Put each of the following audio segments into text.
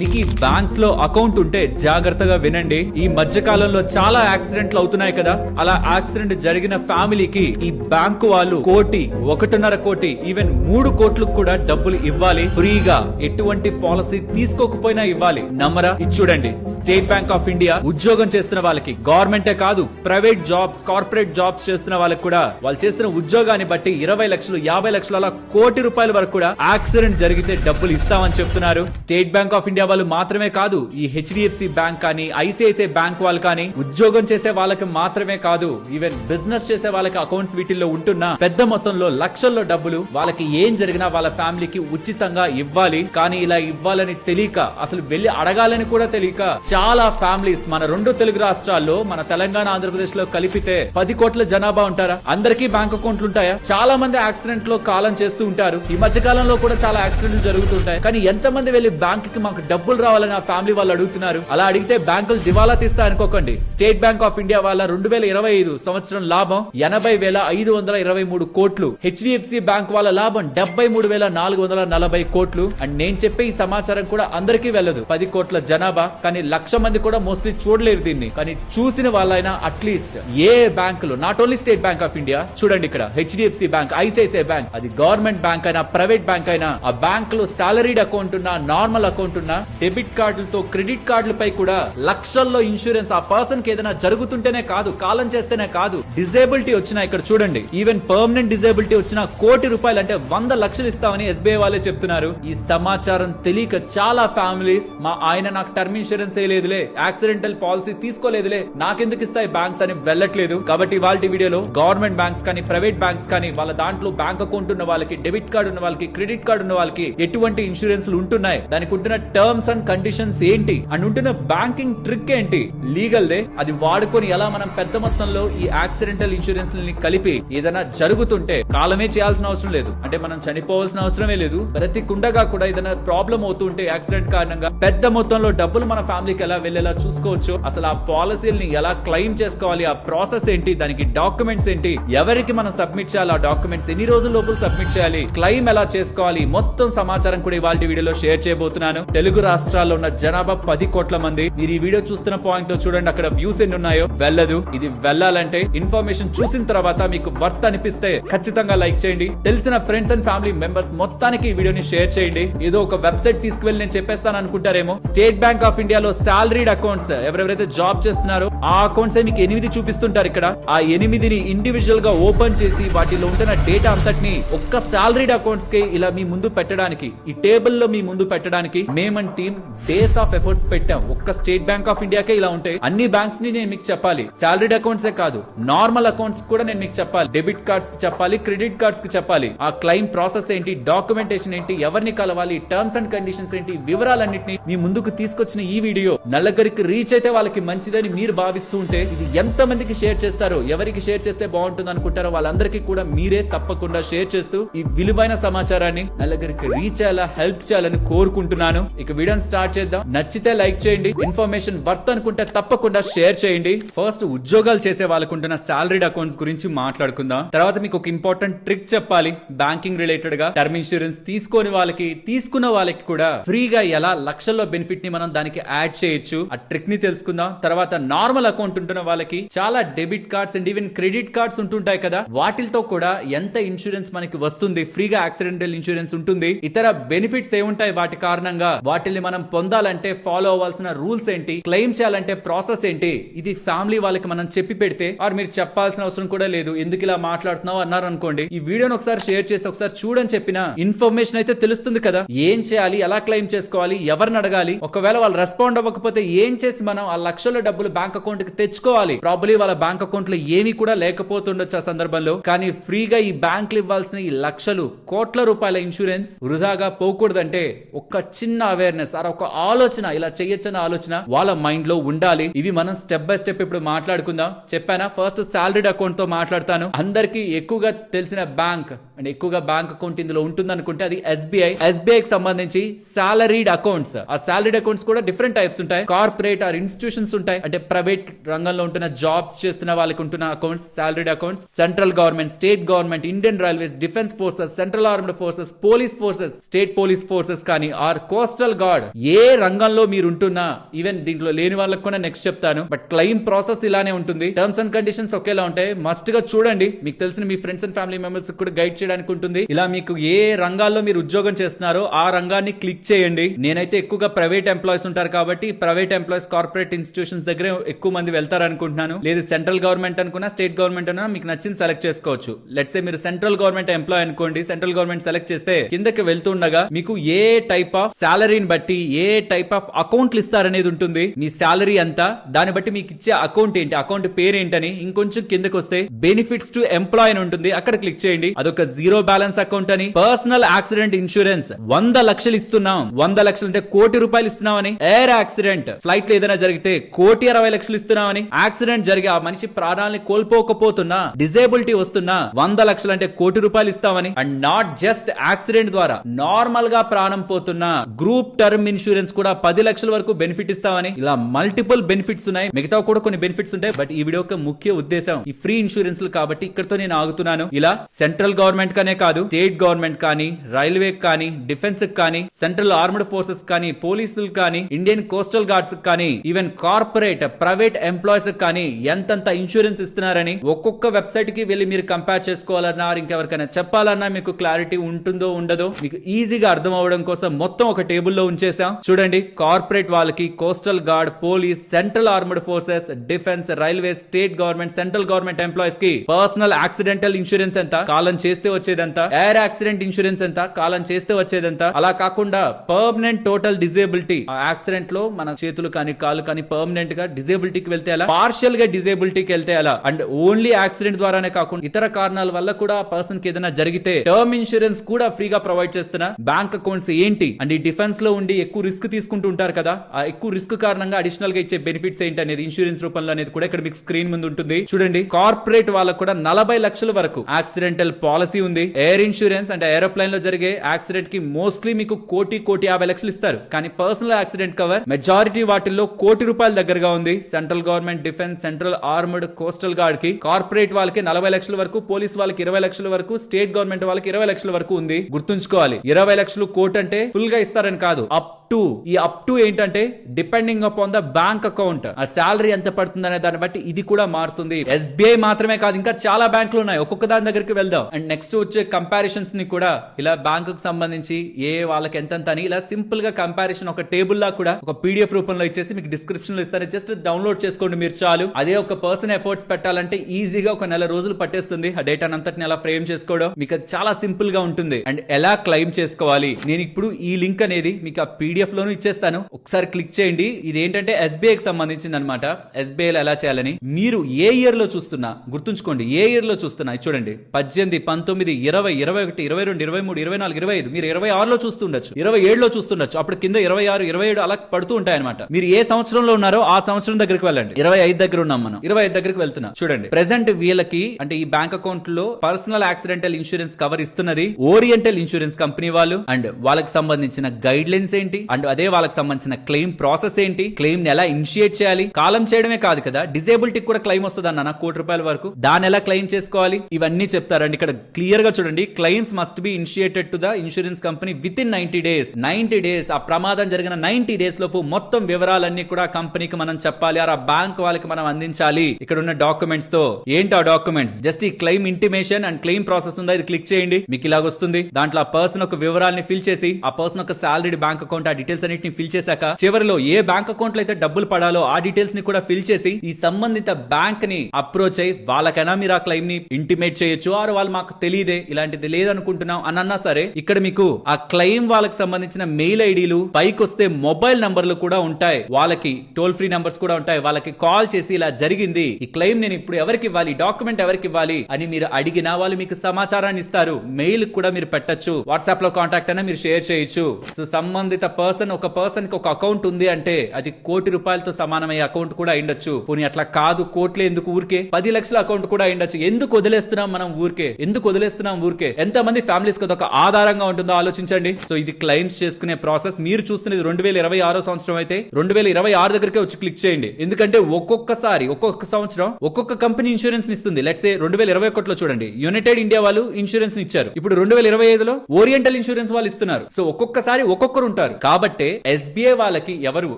మీకు ఈ బ్యాంక్స్లో అకౌంట్ ఉంటే జాగ్రత్తగా వినండి. ఈ మధ్య కాలంలో చాలా యాక్సిడెంట్లు అవుతున్నాయి కదా. అలా యాక్సిడెంట్ జరిగిన ఫ్యామిలీకి ఈ బ్యాంకు వాళ్ళు కోటి ఒకటిన్నర కోటి ఈవెన్ మూడు కోట్లకు కూడా డబ్బులు ఇవ్వాలి. ఫ్రీగా ఎటువంటి పాలసీ తీసుకోకపోయినా ఇవ్వాలి. నమ్మరా? ఇది చూడండి. స్టేట్ బ్యాంక్ ఆఫ్ ఇండియా ఉద్యోగం చేస్తున్న వాళ్ళకి గవర్నమెంటే కాదు ప్రైవేట్ జాబ్స్ కార్పొరేట్ జాబ్స్ చేస్తున్న వాళ్ళకి కూడా వాళ్ళు చేస్తున్న ఉద్యోగాన్ని బట్టి ఇరవై లక్షలు యాభై లక్షల కోటి రూపాయల వరకు కూడా యాక్సిడెంట్ జరిగితే డబ్బులు ఇస్తామని చెప్తున్నారు. స్టేట్ బ్యాంక్ ఆఫ్ ఇండియా వాళ్ళు మాత్రమే కాదు ఈ హెచ్డిఎఫ్సి బ్యాంక్ కానీ ఐసిఐసిఐ బ్యాంక్ వాళ్ళు కానీ ఉద్యోగం చేసే వాళ్ళకి మాత్రమే కాదు ఈవెన్ బిజినెస్ చేసే వాళ్ళకి అకౌంట్స్ వీటిల్లో ఉంటున్న పెద్ద మొత్తంలో లక్షల్లో డబ్బులు వాళ్ళకి ఏం జరిగినా వాళ్ళ ఫ్యామిలీకి ఉచితంగా ఇవ్వాలి. కానీ ఇలా ఇవ్వాలని తెలియక అసలు వెళ్ళి అడగాలని కూడా తెలియక చాలా ఫ్యామిలీస్ మన రెండు తెలుగు రాష్ట్రాల్లో మన తెలంగాణ ఆంధ్రప్రదేశ్లో కలిపితే పది కోట్ల జనాభా ఉంటారా? అందరికీ బ్యాంక్ అకౌంట్లు ఉంటాయా? చాలా మంది యాక్సిడెంట్లో కాలం చేస్తూ ఉంటారు. ఈ మధ్య కాలంలో కూడా చాలా యాక్సిడెంట్లు జరుగుతుంటాయి కానీ ఎంత మంది వెళ్ళి బ్యాంక్కి మాకు డబ్బులు రావాలని ఆ ఫ్యామిలీ వాళ్ళు అడుగుతున్నారు. అలా అడిగితే బ్యాంకులు దివాలా తీస్తా అనుకోకండి. స్టేట్ బ్యాంక్ ఆఫ్ ఇండియా వాళ్ళ రెండు వేల ఇరవై ఐదు సంవత్సరం లాభం ఎనభై వేల ఐదు వందల ఇరవై మూడు కోట్లు. హెచ్డిఎఫ్సి బ్యాంక్ వాళ్ళ లాభం డెబ్బై మూడు వేల నాలుగు వందల నలభై కోట్లు. అండ్ నేను చెప్పే ఈ సమాచారం కూడా అందరికీ వెళ్ళదు. పది కోట్ల జనాభా. కానీ లక్ష మంది కూడా మోస్ట్లీ చూడలేరు దీన్ని. కానీ చూసిన వాళ్ళైనా అట్లీస్ట్ ఏ బ్యాంకులు not only State Bank of India చూడండి ఇక్కడ హెచ్డిఎఫ్సి బ్యాంక్ ఐసిఐసిఐ బ్యాంక్ అది గవర్నమెంట్ బ్యాంక్ అయినా ప్రైవేట్ బ్యాంక్ అయినా ఆ బ్యాంక్లో సాలరీడ్ అకౌంట్ ఉన్నా నార్మల్ అకౌంట్ ఉన్నా డెబిట్ కార్డులతో క్రెడిట్ కార్డులపై కూడా లక్షల్లో ఇన్సూరెన్స్ ఆ పర్సన్కి ఏదైనా జరుగుతుంటేనే కాదు కాలం చేస్తేనే కాదు డిజేబిలిటీ వచ్చినా ఇక్కడ చూడండి. ఈవెన్ పర్మనెంట్ డిజేబిలిటీ వచ్చినా కోటి రూపాయలు అంటే వంద లక్షలు ఇస్తామని ఎస్బీఐ వాళ్ళే చెప్తున్నారు. ఈ సమాచారం తెలియక చాలా ఫ్యామిలీస్ మా ఆయన నాకు టర్మ్ ఇన్సూరెన్స్ లేదులే యాక్సిడెంటల్ పాలసీ తీసుకోలేదులే నాకెందుకు ఇస్తాయి బ్యాంక్స్ అని వెళ్ళట్లేదు. కాబట్టి వాళ్ళ వీడియోలో గవర్నమెంట్ బ్యాంక్స్ కానీ ప్రైవేట్ బ్యాంక్స్ కానీ వాళ్ళ దాంట్లో బ్యాంక్ అకౌంట్ ఉన్న వాళ్ళకి డెబిట్ కార్డు ఉన్న వాళ్ళకి క్రెడిట్ కార్డు ఉన్న వాళ్ళకి ఎటువంటి ఇన్సూరెన్స్లు ఉంటున్నాయి? దానికి ఉంటున్న టర్మ్ టర్మ్స్ అండ్ కండిషన్స్ ఏంటి? అండ్ ఉంటున్న బ్యాంకింగ్ ట్రిక్ ఏంటి? లీగల్ దే అది వాడుకొని ఎలా మనం పెద్ద మొత్తంలో ఈ యాక్సిడెంటల్ ఇన్సూరెన్స్ని కలిపి ఏదైనా జరుగుతుంటే కాలమే చేయాల్సిన అవసరం లేదు. అంటే మనం చనిపోవాల్సిన అవసరమే లేదు. ప్రతి కుండగా కూడా ఏదైనా ప్రాబ్లం అవుతుంటే యాక్సిడెంట్ కారణంగా పెద్ద మొత్తంలో డబ్బులు మన ఫ్యామిలీకి ఎలా వెళ్ళేలా చూసుకోవచ్చు అసలు ఆ పాలసీని ఎలా క్లెయిమ్ చేసుకోవాలి ఆ ప్రాసెస్ ఏంటి దానికి డాక్యుమెంట్స్ ఏంటి ఎవరికి మనం సబ్మిట్ చేయాలి ఆ డాక్యుమెంట్స్ ఎన్ని రోజుల లోపల సబ్మిట్ చేయాలి క్లెయిమ్ ఎలా చేసుకోవాలి మొత్తం సమాచారం కూడా ఇవాళ వీడియోలో షేర్ చేయబోతున్నాను. తెలుగు రాష్ట్రాల్లో ఉన్న జనాభా పది కోట్ల మంది. మీరు ఈ వీడియో చూస్తున్న పాయింట్లో చూడండి అక్కడ వ్యూస్ ఎన్ని ఉన్నాయో వెళ్ళదు. ఇది వెళ్ళాలంటే ఇన్ఫర్మేషన్ చూసిన తర్వాత మీకు వర్త్ అనిపిస్తే ఖచ్చితంగా లైక్ చేయండి. తెలిసిన ఫ్రెండ్స్ అండ్ ఫ్యామిలీ మెంబర్స్ మొత్తానికి ఈ వీడియోని షేర్ చేయండి. ఏదో ఒక వెబ్సైట్ తీసుకువెళ్ళి నేను చెప్పేస్తాను అనుకుంటారేమో. స్టేట్ బ్యాంక్ ఆఫ్ ఇండియాలో సాలరీడ్ అకౌంట్స్ ఎవరెవరైతే జాబ్ చేస్తున్నారో ఆ అకౌంట్స్ మీకు ఎనిమిది చూపిస్తుంటారు ఇక్కడ. ఆ ఎనిమిదిని ఇండివిజువల్గా ఓపెన్ చేసి వాటిలో ఉంటున్న డేటా అంతటిని ఒక్క సాలరీడ్ అకౌంట్స్కి ఇలా మీ ముందు పెట్టడానికి ఈ టేబుల్లో మీ ముందు పెట్టడానికి మేమంటే టీమ్ డేస్ ఆఫ్ ఎఫర్ట్స్ పెట్టాం. ఒక్క స్టేట్ బ్యాంక్ ఆఫ్ ఇండియాకే ఇలా ఉంటాయి. అన్ని బ్యాంక్స్ని నేను మీకు చెప్పాలి. సాలరీడ్ అకౌంట్స్ ఏ కాదు. నార్మల్ అకౌంట్స్ కూడా నేను మీకు చెప్పాలి. డెబిట్ కార్డ్స్కి చెప్పాలి క్రెడిట్ కార్డ్స్కి చెప్పాలి. ఆ క్లెయిమ్ ప్రాసెస్ ఏంటి డాక్యుమెంటేషన్ ఏంటి ఎవరిని కలవాలి టర్మ్స్ అండ్ కండిషన్స్ ఏంటి వివరాలన్నింటినీ మీ ముందుకు తీసుకొచ్చిన ఈ వీడియో నల్లగరికి రీచ్ అయితే వాళ్ళకి మంచిదని మీరు భావిస్తూ ఉంటే ఇది ఎంత మందికి షేర్ చేస్తారో ఎవరికి షేర్ చేస్తే బాగుంటుంది అనుకుంటారో వాళ్ళందరికీ కూడా మీరే తప్పకుండా షేర్ చేస్తూ ఈ విలువైన సమాచారాన్ని నల్లగరికి రీచ్ అయ్యేలా హెల్ప్ చేయాలని కోరుకుంటున్నాను. ఇక వీడియోని స్టార్ట్ చేద్దాం. నచ్చితే లైక్ చేయండి. ఇన్ఫర్మేషన్ వర్త్ అనుకుంటే తప్పకుండా షేర్ చేయండి. ఫస్ట్ ఉద్యోగాలు చేసే వాళ్ళకుంటున్న సాలరీడ్ అకౌంట్స్ గురించి మాట్లాడుకుందాం. తర్వాత మీకు ఒక ఇంపార్టెంట్ ట్రిక్ చెప్పాలి. బ్యాంకింగ్ రిలేటెడ్గా. టర్మ్ ఇన్సూరెన్స్ తీసుకోని వాళ్ళకి తీసుకున్న వాళ్ళకి కూడా ఫ్రీగా ఎలా లక్షల్లో బెనిఫిట్ని మనం దానికి యాడ్ చేయొచ్చు. ఆ ట్రిక్ని తెలుసుకుందాం. తర్వాత నార్మల్ అకౌంట్ ఉంటున్న వాళ్ళకి చాలా debit cards and even credit cards ఉంటుంటాయి కదా. వాటితో కూడా ఎంత ఇన్సూరెన్స్ మనకి వస్తుంది? ఫ్రీగా యాక్సిడెంటల్ ఇన్సూరెన్స్ ఉంటుంది. ఇతర బెనిఫిట్స్ ఏముంటాయి? వాటి కారణంగా. వాటిని మనం పొందాలంటే ఫాలో అవ్వాల్సిన రూల్స్ ఏంటి? క్లెయిమ్ చేయాలంటే ప్రాసెస్ ఏంటి? ఇది ఫ్యామిలీ వాళ్ళకి మనం చెప్పి పెడితే ఆర్ మీరు చెప్పాల్సిన అవసరం కూడా లేదు. ఎందుకు ఇలా మాట్లాడుతున్నావు? అన్నారు అనుకోండి. ఈ వీడియోని ఒకసారి షేర్ చేసి ఒకసారి చూడని చెప్పిన ఇన్ఫర్మేషన్ అయితే తెలుస్తుంది కదా. ఏం చేయాలి? ఎలా క్లెయిమ్ చేసుకోవాలి? ఎవరిని అడగాలి? ఒకవేళ వాళ్ళు రెస్పాండ్ అవ్వకపోతే ఏం చేసి మనం ఆ లక్షల డబ్బులు బ్యాంక్ అకౌంట్కి తెచ్చుకోవాలి? ప్రాబ్లీ వాళ్ళ బ్యాంక్ అకౌంట్లో ఏమీ కూడా లేకపోతుండొచ్చు ఆ సందర్భంలో. కానీ ఫ్రీగా ఈ బ్యాంకులు ఇవ్వాల్సిన ఈ లక్షలు కోట్ల రూపాయల ఇన్సూరెన్స్ వృధాగా పోకూడదంటే ఒక చిన్న అవేర్నెస్ ఆ ఒక ఆలోచన ఇలా చేయొచ్చన్న ఆలోచన వాళ్ళ మైండ్లో ఉండాలి. ఇవి మనం స్టెప్ బై స్టెప్ ఇప్పుడు మాట్లాడుకుందాం. చెప్పానా? ఫస్ట్ సాలరీడ్ అకౌంట్తో మాట్లాడతాను. అందరికి ఎక్కువగా తెలిసిన బ్యాంక్ అండ్ ఎక్కువగా బ్యాంక్ అకౌంట్ ఇందులో ఉంటుంది అనుకుంటే అది ఎస్బీఐ ఎస్బీఐ సంబంధించి సాలరీడ్ అకౌంట్స్ ఆ సాలరీడ్ అకౌంట్స్ కూడా డిఫరెంట్ టైప్స్ ఉంటాయి. కార్పొరేట్ ఆర్ ఇన్స్టిట్యూషన్స్ ఉంటాయి. అంటే ప్రైవేట్ రంగంలో ఉంటున్న జాబ్స్ చేస్తున్న వాళ్ళకి ఉంటున్న accounts salaried accounts central government state government Indian railways defence forces central armed forces police forces state police forces కానీ ఆర్ కోస్టల్ గాడ్. ఏ రంగంలో మీరు ఉంటున్నా ఈవెన్ దీంట్లో లేని వాళ్ళకి కూడా నెక్స్ట్ చెప్తాను. బట్ క్లెయిమ్ ప్రాసెస్ ఇలానే ఉంటుంది. టర్మ్స్ అండ్ కండిషన్స్ ఒకేలా ఉంటాయి. మస్ట్గా చూడండి. మీకు తెలిసిన మీ ఫ్రెండ్స్ అండ్ ఫ్యామిలీ మెంబర్స్ కూడా గైడ్ చేయడానికి ఉంటుంది. ఇలా మీకు ఏ రంగాల్లో మీరు ఉద్యోగం చేస్తున్నారో ఆ రంగాన్ని క్లిక్ చేయండి. నేనైతే ఎక్కువగా ప్రైవేట్ ఎంప్లాయీస్ ఉంటారు కాబట్టి ప్రైవేట్ ఎంప్లాయీస్ కార్పొరేట్ ఇన్స్టిట్యూషన్స్ దగ్గర ఎక్కువ మంది వెళ్తారు అనుకుంటున్నాను. లేదు సెంట్రల్ గవర్నమెంట్ అనుకున్నా స్టేట్ గవర్నమెంట్ అన్నా మీకు నచ్చింది సెలెక్ట్ చేసుకోవచ్చు. లెట్స్ మీరు సెంట్రల్ గవర్నమెంట్ ఎంప్లాయ్ అనుకోండి. సెంట్రల్ గవర్నమెంట్ సెలెక్ట్ చేస్తే కిందకి వెళ్తుండగా మీకు ఏ టైప్ ఆఫ్ సాలరీని బట్టి ఏ టైప్ ఆఫ్ అకౌంట్లు ఇస్తారనేది ఉంటుంది. మీ శాలరీ ఎంత దాన్ని బట్టి మీకు ఇచ్చే అకౌంట్ ఏంటి అకౌంట్ పేరు ఏంటని ఇంకొంచెం కిందకు వస్తే బెనిఫిట్స్ టు ఎంప్లాయ్ అని ఉంటుంది. అక్కడ క్లిక్ చేయండి. అదొక జీరో బ్యాలెన్స్ అకౌంట్ అని. పర్సనల్ యాక్సిడెంట్ ఇన్సూరెన్స్ వంద లక్షలు ఇస్తున్నాం. వంద లక్షలు అంటే కోటి రూపాయలు ఇస్తున్నామని. ఎయిర్ యాక్సిడెంట్ ఫ్లైట్లో ఏదైనా జరిగితే కోటి అరవై లక్షలు ఇస్తున్నామని. యాక్సిడెంట్ జరిగి ఆ మనిషి ప్రాణాలని కోల్పోకపోతున్నా డిజేబిలిటీ వస్తున్నా వంద లక్షలు అంటే కోటి రూపాయలు ఇస్తామని. అండ్ నాట్ జస్ట్ యాక్సిడెంట్ ద్వారా నార్మల్గా ప్రాణం పోతున్నా గ్రూప్ టర్మ్ ఇన్సూరెన్స్ కూడా పది లక్షల వరకు బెనిఫిట్ ఇస్తామని. ఇలా మల్టిపుల్ బెనిఫిట్స్ ఉన్నాయి. మిగతా కూడా కొన్ని బెనిఫిట్స్ ఉంటాయి. బట్ ఈ వీడియో ముఖ్య ఉద్దేశం ఈ ఫ్రీ ఇన్సూరెన్స్ కాబట్టి ఇక్కడతో నేను ఆగుతున్నాను. ఇలా సెంట్రల్ గవర్నమెంట్ కానే కాదు స్టేట్ గవర్నమెంట్ కానీ రైల్వే కానీ డిఫెన్స్ కానీ సెంట్రల్ ఆర్మ్డ్ ఫోర్సెస్ కానీ పోలీసులు కానీ ఇండియన్ కోస్టల్ గార్డ్స్ కానీ ఈవెన్ కార్పొరేట్ ప్రైవేట్ ఎంప్లాయీస్ కానీ ఎంతంత ఇన్సూరెన్స్ ఇస్తున్నారని ఒక్కొక్క వెబ్సైట్కి వెళ్ళి మీరు కంపేర్ చేసుకోవాలన్నా ఇంకెవరికైనా చెప్పాలన్నా మీకు క్లారిటీ ఉంటుందో ఉండదో మీకు ఈజీగా అర్థం అవడం కోసం మొత్తం ఒక టేబుల్లో ఉంచేశాం చూడండి కార్పొరేట్ వాళ్ళకి coastal guard police central armed forces defence railway state government central government ఎంప్లాయీస్కి పర్సనల్ యాక్సిడెంటల్ ఇన్సూరెన్స్ ఎంత? కాలం చేస్తే వచ్చేదంత ఎయిర్ యాక్సిడెంట్ ఇన్సూరెన్స్ ఎంత? కాలం చేస్తే వచ్చేదంత అలా కాకుండా పర్మనెంట్ టోటల్ డిజేబిలిటీ. ఆ యాక్సిడెంట్లో మన చేతులు కానీ కాళ్ళు కానీ పర్మనెంట్గా డిజేబిలిటీకి వెళ్తే ఎలా? పార్షియల్గా డిజేబిలిటీకి వెళ్తే ఎలా? అండ్ ఓన్లీ యాక్సిడెంట్ ద్వారానే కాకుండా ఇతర కారణాల వల్ల కూడా పర్సన్కి ఏదైనా జరిగితే టర్మ్ ఇన్సూరెన్స్ కూడా ఫ్రీగా ప్రొవైడ్ చేస్తున్నా బ్యాంక్ అకౌంట్స్ ఏంటి? అండ్ ఈ డిఫెన్స్లో ఉండి ఎక్కువ రిస్క్ తీసుకుంటూ ఉంటారు కదా ఆ ఎక్కువ రిస్క్ కారణంగా అడిషనల్గా ఇచ్చే బెనిఫిట్స్ ఏంటి అనేది ఇన్సూరెన్స్ రూపంలో అనేది కూడా ఇక్కడ మీకు స్క్రీన్ ముందు ఉంటుంది. చూడండి కార్పొరేట్ వాళ్ళకు కూడా నలభై లక్షల వరకు యాక్సిడెంటల్ పాలసీ ఉంది. ఎయిర్ ఇన్సూరెన్స్ అంటే ఏరోప్లేన్లో జరిగే యాక్సిడెంట్కి మోస్ట్లీ మీకు కోటి కోటి యాభై లక్షలు ఇస్తారు. కానీ పర్సనల్ యాక్సిడెంట్ కవర్ మెజారిటీ వాటిల్లో కోటి రూపాయల దగ్గరగా ఉంది. Central government defence central armoured coastal గార్డ్కి corporate వాళ్ళకి నలభై లక్షల వరకు పోలీస్ వాళ్ళకి ఇరవై లక్షల వరకు స్టేట్ గవర్నమెంట్ వాళ్ళకి ఇరవై లక్షల వరకు ఉంది. గుర్తుంచుకోవాలి ఇరవై లక్షలు కోట్ అంటే ఫుల్గా ఇస్తారని కాదు. అప్ టు ఈ అప్ టు ఏంటంటే depending upon the bank account ఆ శాలరీ ఎంత పడుతుంది అనే దాన్ని బట్టి ఇది కూడా మారుతుంది. ఎస్బీఐ మాత్రమే కాదు ఇంకా చాలా బ్యాంకులు ఉన్నాయి ఒక్కొక్క దాని దగ్గరికి వెళ్దాం. అండ్ నెక్స్ట్ వచ్చే కంపారిజన్స్ని కూడా ఇలా బ్యాంకు కు సంబంధించి ఏ వాళ్ళకి ఎంత అని ఇలా సింపుల్గా కంపారిజన్ ఒక టేబుల్ లా కూడా ఒక పీడిఎఫ్ రూపంలో ఇచ్చేసి మీకు డిస్క్రిప్షన్లో ఇస్తాను. జస్ట్ డౌన్లోడ్ చేసుకోండి మీరు చాలు. అదే ఒక పర్సన్ ఎఫర్ట్స్ పెట్టాలంటే ఈజీగా ఒక నెల రోజులు పట్టేస్తుంది. ఆ డేటా అంతటిని ఎలా ఫ్రేమ్ చేసుకోవడం. మీకు చాలా సింపుల్గా ఉంటుంది. అండ్ ఎలా క్లెయిమ్ చేసుకోవాలి? నేను ఇప్పుడు ఈ లింక్ అనేది మీకు ఆ పీడిఎఫ్ లోను ఇచ్చేస్తాను. ఒకసారి క్లిక్ చేయండి. ఇది ఏంటంటే ఎస్బీఐ కి సంబంధించింది అనమాట ఎస్బీఐ ఎలా చేయాలని మీరు ఏ ఇయర్లో చూస్తున్నా గుర్తుంచుకోండి ఏ ఇయర్లో చూస్తున్నా చూడండి. పద్దెనిమిది పంతొమ్మిది ఇరవై ఇరవై ఒకటి ఇరవై రెండు ఇరవై మూడు ఇరవై నాలుగు ఇరవై ఐదు మీరు ఇరవై ఆరులో చూస్తుండొచ్చు. ఇరవై ఏడులో చూస్తుండొచ్చు. అప్పుడు కింద ఇరవై ఆరు ఇరవై ఏడు అలా పడుతూ ఉంటాయన్నమాట. మీరు ఏ సంవత్సరంలో ఉన్నారో ఆ సంవత్సరం దగ్గరికి వెళ్ళండి. ఇరవై ఐదు దగ్గర ఉన్నాం మనం. ఇరవై ఐదు దగ్గరికి వెళ్తున్నా. చూడండి. ప్రెసెంట్ వీళ్ళకి అంటే ఈ బ్యాంక్ అకౌంట్లో పర్సనల్ యాక్సిడెంటల్ ఇన్సూరెన్స్ కవర్ ఇస్తున్నది. ఓరియంటల్ ఇన్సూరెన్స్ కంపెనీ వాళ్ళు. అండ్ వాళ్ళకి సంబంధించిన గైడ్ లైన్స్ ఏంటి? అండ్ అదే వాళ్ళకి సంబంధించిన క్లెయిమ్ ప్రాసెస్ ఏంటి? క్లెయిమ్ని ఎలా ఇనిషియేట్ చేయాలి? కాలం చేయడమే కాదు కదా డిజేబిలిటీ కూడా క్లెయిమ్ వస్తుంది అన్న కోటి రూపాయల వరకు. దాని ఎలా క్లెయిమ్ చేసుకోవాలి? ఇవన్నీ చెప్తారండి. ఇక్కడ క్లియర్గా చూడండి claims must be initiated to the insurance company within ninety days ninety days ఆ ప్రమాదం జరిగిన నైన్టీ డేస్ లోపు మొత్తం వివరాలన్నీ కూడా కంపెనీకి మనం చెప్పాలి ఆ బ్యాంక్ వాళ్ళకి మనం అందించాలి. ఇక్కడ ఉన్న డాక్యుమెంట్స్తో. ఏంటి ఆ డాక్యుమెంట్స్ జస్ట్ ఈ claim intimation and claim process ఉందా? ఇది క్లిక్ చేయండి. మీకు ఇలాగ వస్తుంది. దాంట్లో ఆ పర్సన్ ఒక వివరాలని ఫిల్ చేసి ఆ పర్సన్ ఒక సాలరీ బ్యాంక్ అకౌంట్ ఆ డీటెయిల్స్ అన్నిటిని ఫిల్ చేశాక చివరిలో ఏ బ్యాంక్ అకౌంట్లో అయితే డబ్బులు పడాలో ఆ డీటెయిల్స్ని కూడా ఫిల్ చేసి ఈ సంబంధిత బ్యాంక్ని అప్రోచ్ అయ్యి వాళ్ళకైనా మీరు ఆ క్లెయిమ్ని ఇంటిమేట్ చేయొచ్చు. ఆరు వాళ్ళు మాకు తెలియదే ఇలాంటిది లేదనుకుంటున్నాం అని అన్నా సరే ఇక్కడ మీకు ఆ క్లెయిమ్ వాళ్ళకి సంబంధించిన మెయిల్ ఐడీలు పైకి వస్తే మొబైల్ నంబర్లు కూడా ఉంటాయి. వాళ్ళకి టోల్ ఫ్రీ నంబర్స్ కూడా ఉంటాయి. వాళ్ళకి కాల్ చేసి ఇలా జరిగింది ఈ క్లెయిమ్ నేను ఇప్పుడు ఎవరికి ఇవ్వాలి డాక్యుమెంట్ ఎవరికి ఇవ్వాలి అని మీరు అడిగినా వాళ్ళు మీకు సమాచారాన్ని ఇస్తారు. మెయిల్ కూడా మీరు పెట్టొచ్చు. వాట్సాప్లో కాంటాక్ట్ అయినా మీరు షేర్ చేయొచ్చు. సో సంబంధిత పర్సన్ ఒక పర్సన్కి ఒక అకౌంట్ ఉంది అంటే అది కోటి రూపాయలతో సమానమయ్యే అకౌంట్ కూడా అయిండొచ్చు పోనీ అట్లా కాదు కోట్లే ఎందుకు ఊరికే? పది లక్షల అకౌంట్ కూడా అయిండొచ్చు ఎందుకు వదిలేస్తున్నాం మనం ఊరికే? ఎందుకు వదిలేస్తున్నాం ఊరికే? ఎంత మంది ఫ్యామిలీస్కి ఒక ఆధారంగా ఉంటుందో ఆలోచించండి. సో ఇది క్లైమ్స్ చేసుకునే ప్రాసెస్ మీరు చూస్తున్నది రెండు వేల ఇరవై ఆరో సంవత్సరం అయితే రెండు వేల ఇరవై ఆరు దగ్గరకే వచ్చి క్లిక్ చేయండి. ఎందుకంటే ఒక్కొక్కసారి ఒక్కొక్క సంవత్సరం ఒక్కొక్క కంపెనీ ఇన్సూరెన్స్ ఇస్తుంది. లెట్స్ రెండు వేల ఇరవై ఒకటిలో చూడండి. యునైటెడ్ ఇండియా వాళ్ళు ఇన్సూరెన్స్ ఇచ్చారు. ఇప్పుడు రెండు వేల ఇరవై ఐదులో ఓరియంటల్ ఇన్సూరెన్స్ వాళ్ళు ఇస్తున్నారు. సో ఒక్కొక్కసారి ఒక్కొక్కరు ఉంటారు. కాబట్టే ఎస్బీఐ వాళ్ళకి ఎవరు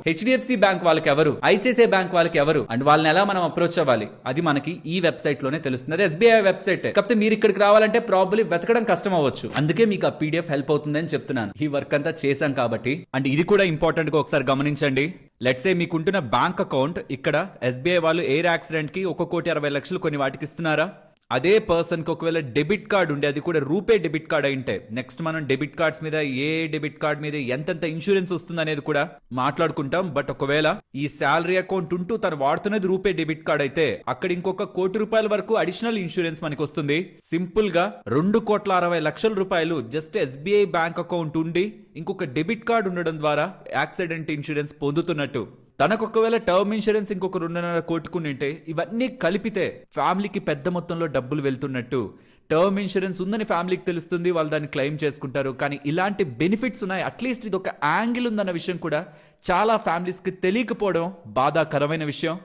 హెచ్డిఎఫ్సి బ్యాంక్ వాళ్ళకి ఎవరు ఐసిఐసిఐ బ్యాంక్ వాళ్ళకి ఎవరు అండ్ వాళ్ళని ఎలా మనం అప్రోచ్ అవ్వాలి అది మనకి ఈ వెబ్సైట్లోనే తెలుస్తుంది. అది ఎస్బీఐ వెబ్సైట్. కాకపోతే మీరు ఇక్కడికి రావాలంటే ప్రాబ్లీ వెతకడం కష్టం అవ్వచ్చు అందుకే మీకు ఆ పీడిఎఫ్ హెల్ప్ అవుతుందని చెప్తున్నాను. ఈ వర్క్ అంతా చేశాం కాబట్టి. అండ్ ఇది కూడా ఇంపార్టెంట్గా ఒకసారి గమనించండి. లెట్సే మీకుంటున్న బ్యాంక్ అకౌంట్ ఇక్కడ ఎస్బీఐ వాళ్ళు ఎయిర్ యాక్సిడెంట్కి ఒక కోటి అరవై లక్షలు కొన్ని వాటికి ఇస్తున్నారా? అదే పర్సన్కి ఒకవేళ డెబిట్ కార్డ్ ఉండే అది కూడా రూపే డెబిట్ కార్డ్ అయింటే నెక్స్ట్ మనం డెబిట్ కార్డ్స్ మీద ఏ డెబిట్ కార్డ్ మీద ఎంతెంత ఇన్సూరెన్స్ వస్తుంది అనేది కూడా మాట్లాడుకుంటాం. బట్ ఒకవేళ ఈ శాలరీ అకౌంట్ ఉంటూ తను వాడుతున్నది రూపే డెబిట్ కార్డ్ అయితే అక్కడ ఇంకొక కోటి రూపాయల వరకు అడిషనల్ ఇన్సూరెన్స్ మనకి వస్తుంది. సింపుల్గా రెండు కోట్ల అరవై లక్షల రూపాయలు జస్ట్ ఎస్బీఐ బ్యాంక్ అకౌంట్ ఉండి ఇంకొక డెబిట్ కార్డ్ ఉండడం ద్వారా యాక్సిడెంట్ ఇన్సూరెన్స్ పొందుతున్నట్టు. తనకు ఒకవేళ టర్మ్ ఇన్సూరెన్స్ ఇంకొక రెండున్నర కోటుకునింటే ఇవన్నీ కలిపితే ఫ్యామిలీకి పెద్ద మొత్తంలో డబ్బులు వెళ్తున్నట్టు. టర్మ్ ఇన్సూరెన్స్ ఉందని ఫ్యామిలీకి తెలుస్తుంది వాళ్ళు దాన్ని క్లెయిమ్ చేసుకుంటారు. కానీ ఇలాంటి బెనిఫిట్స్ ఉన్నాయి. అట్లీస్ట్ ఇది ఒక యాంగిల్ ఉందన్న విషయం కూడా చాలా ఫ్యామిలీస్కి తెలియకపోవడం బాధాకరమైన విషయం.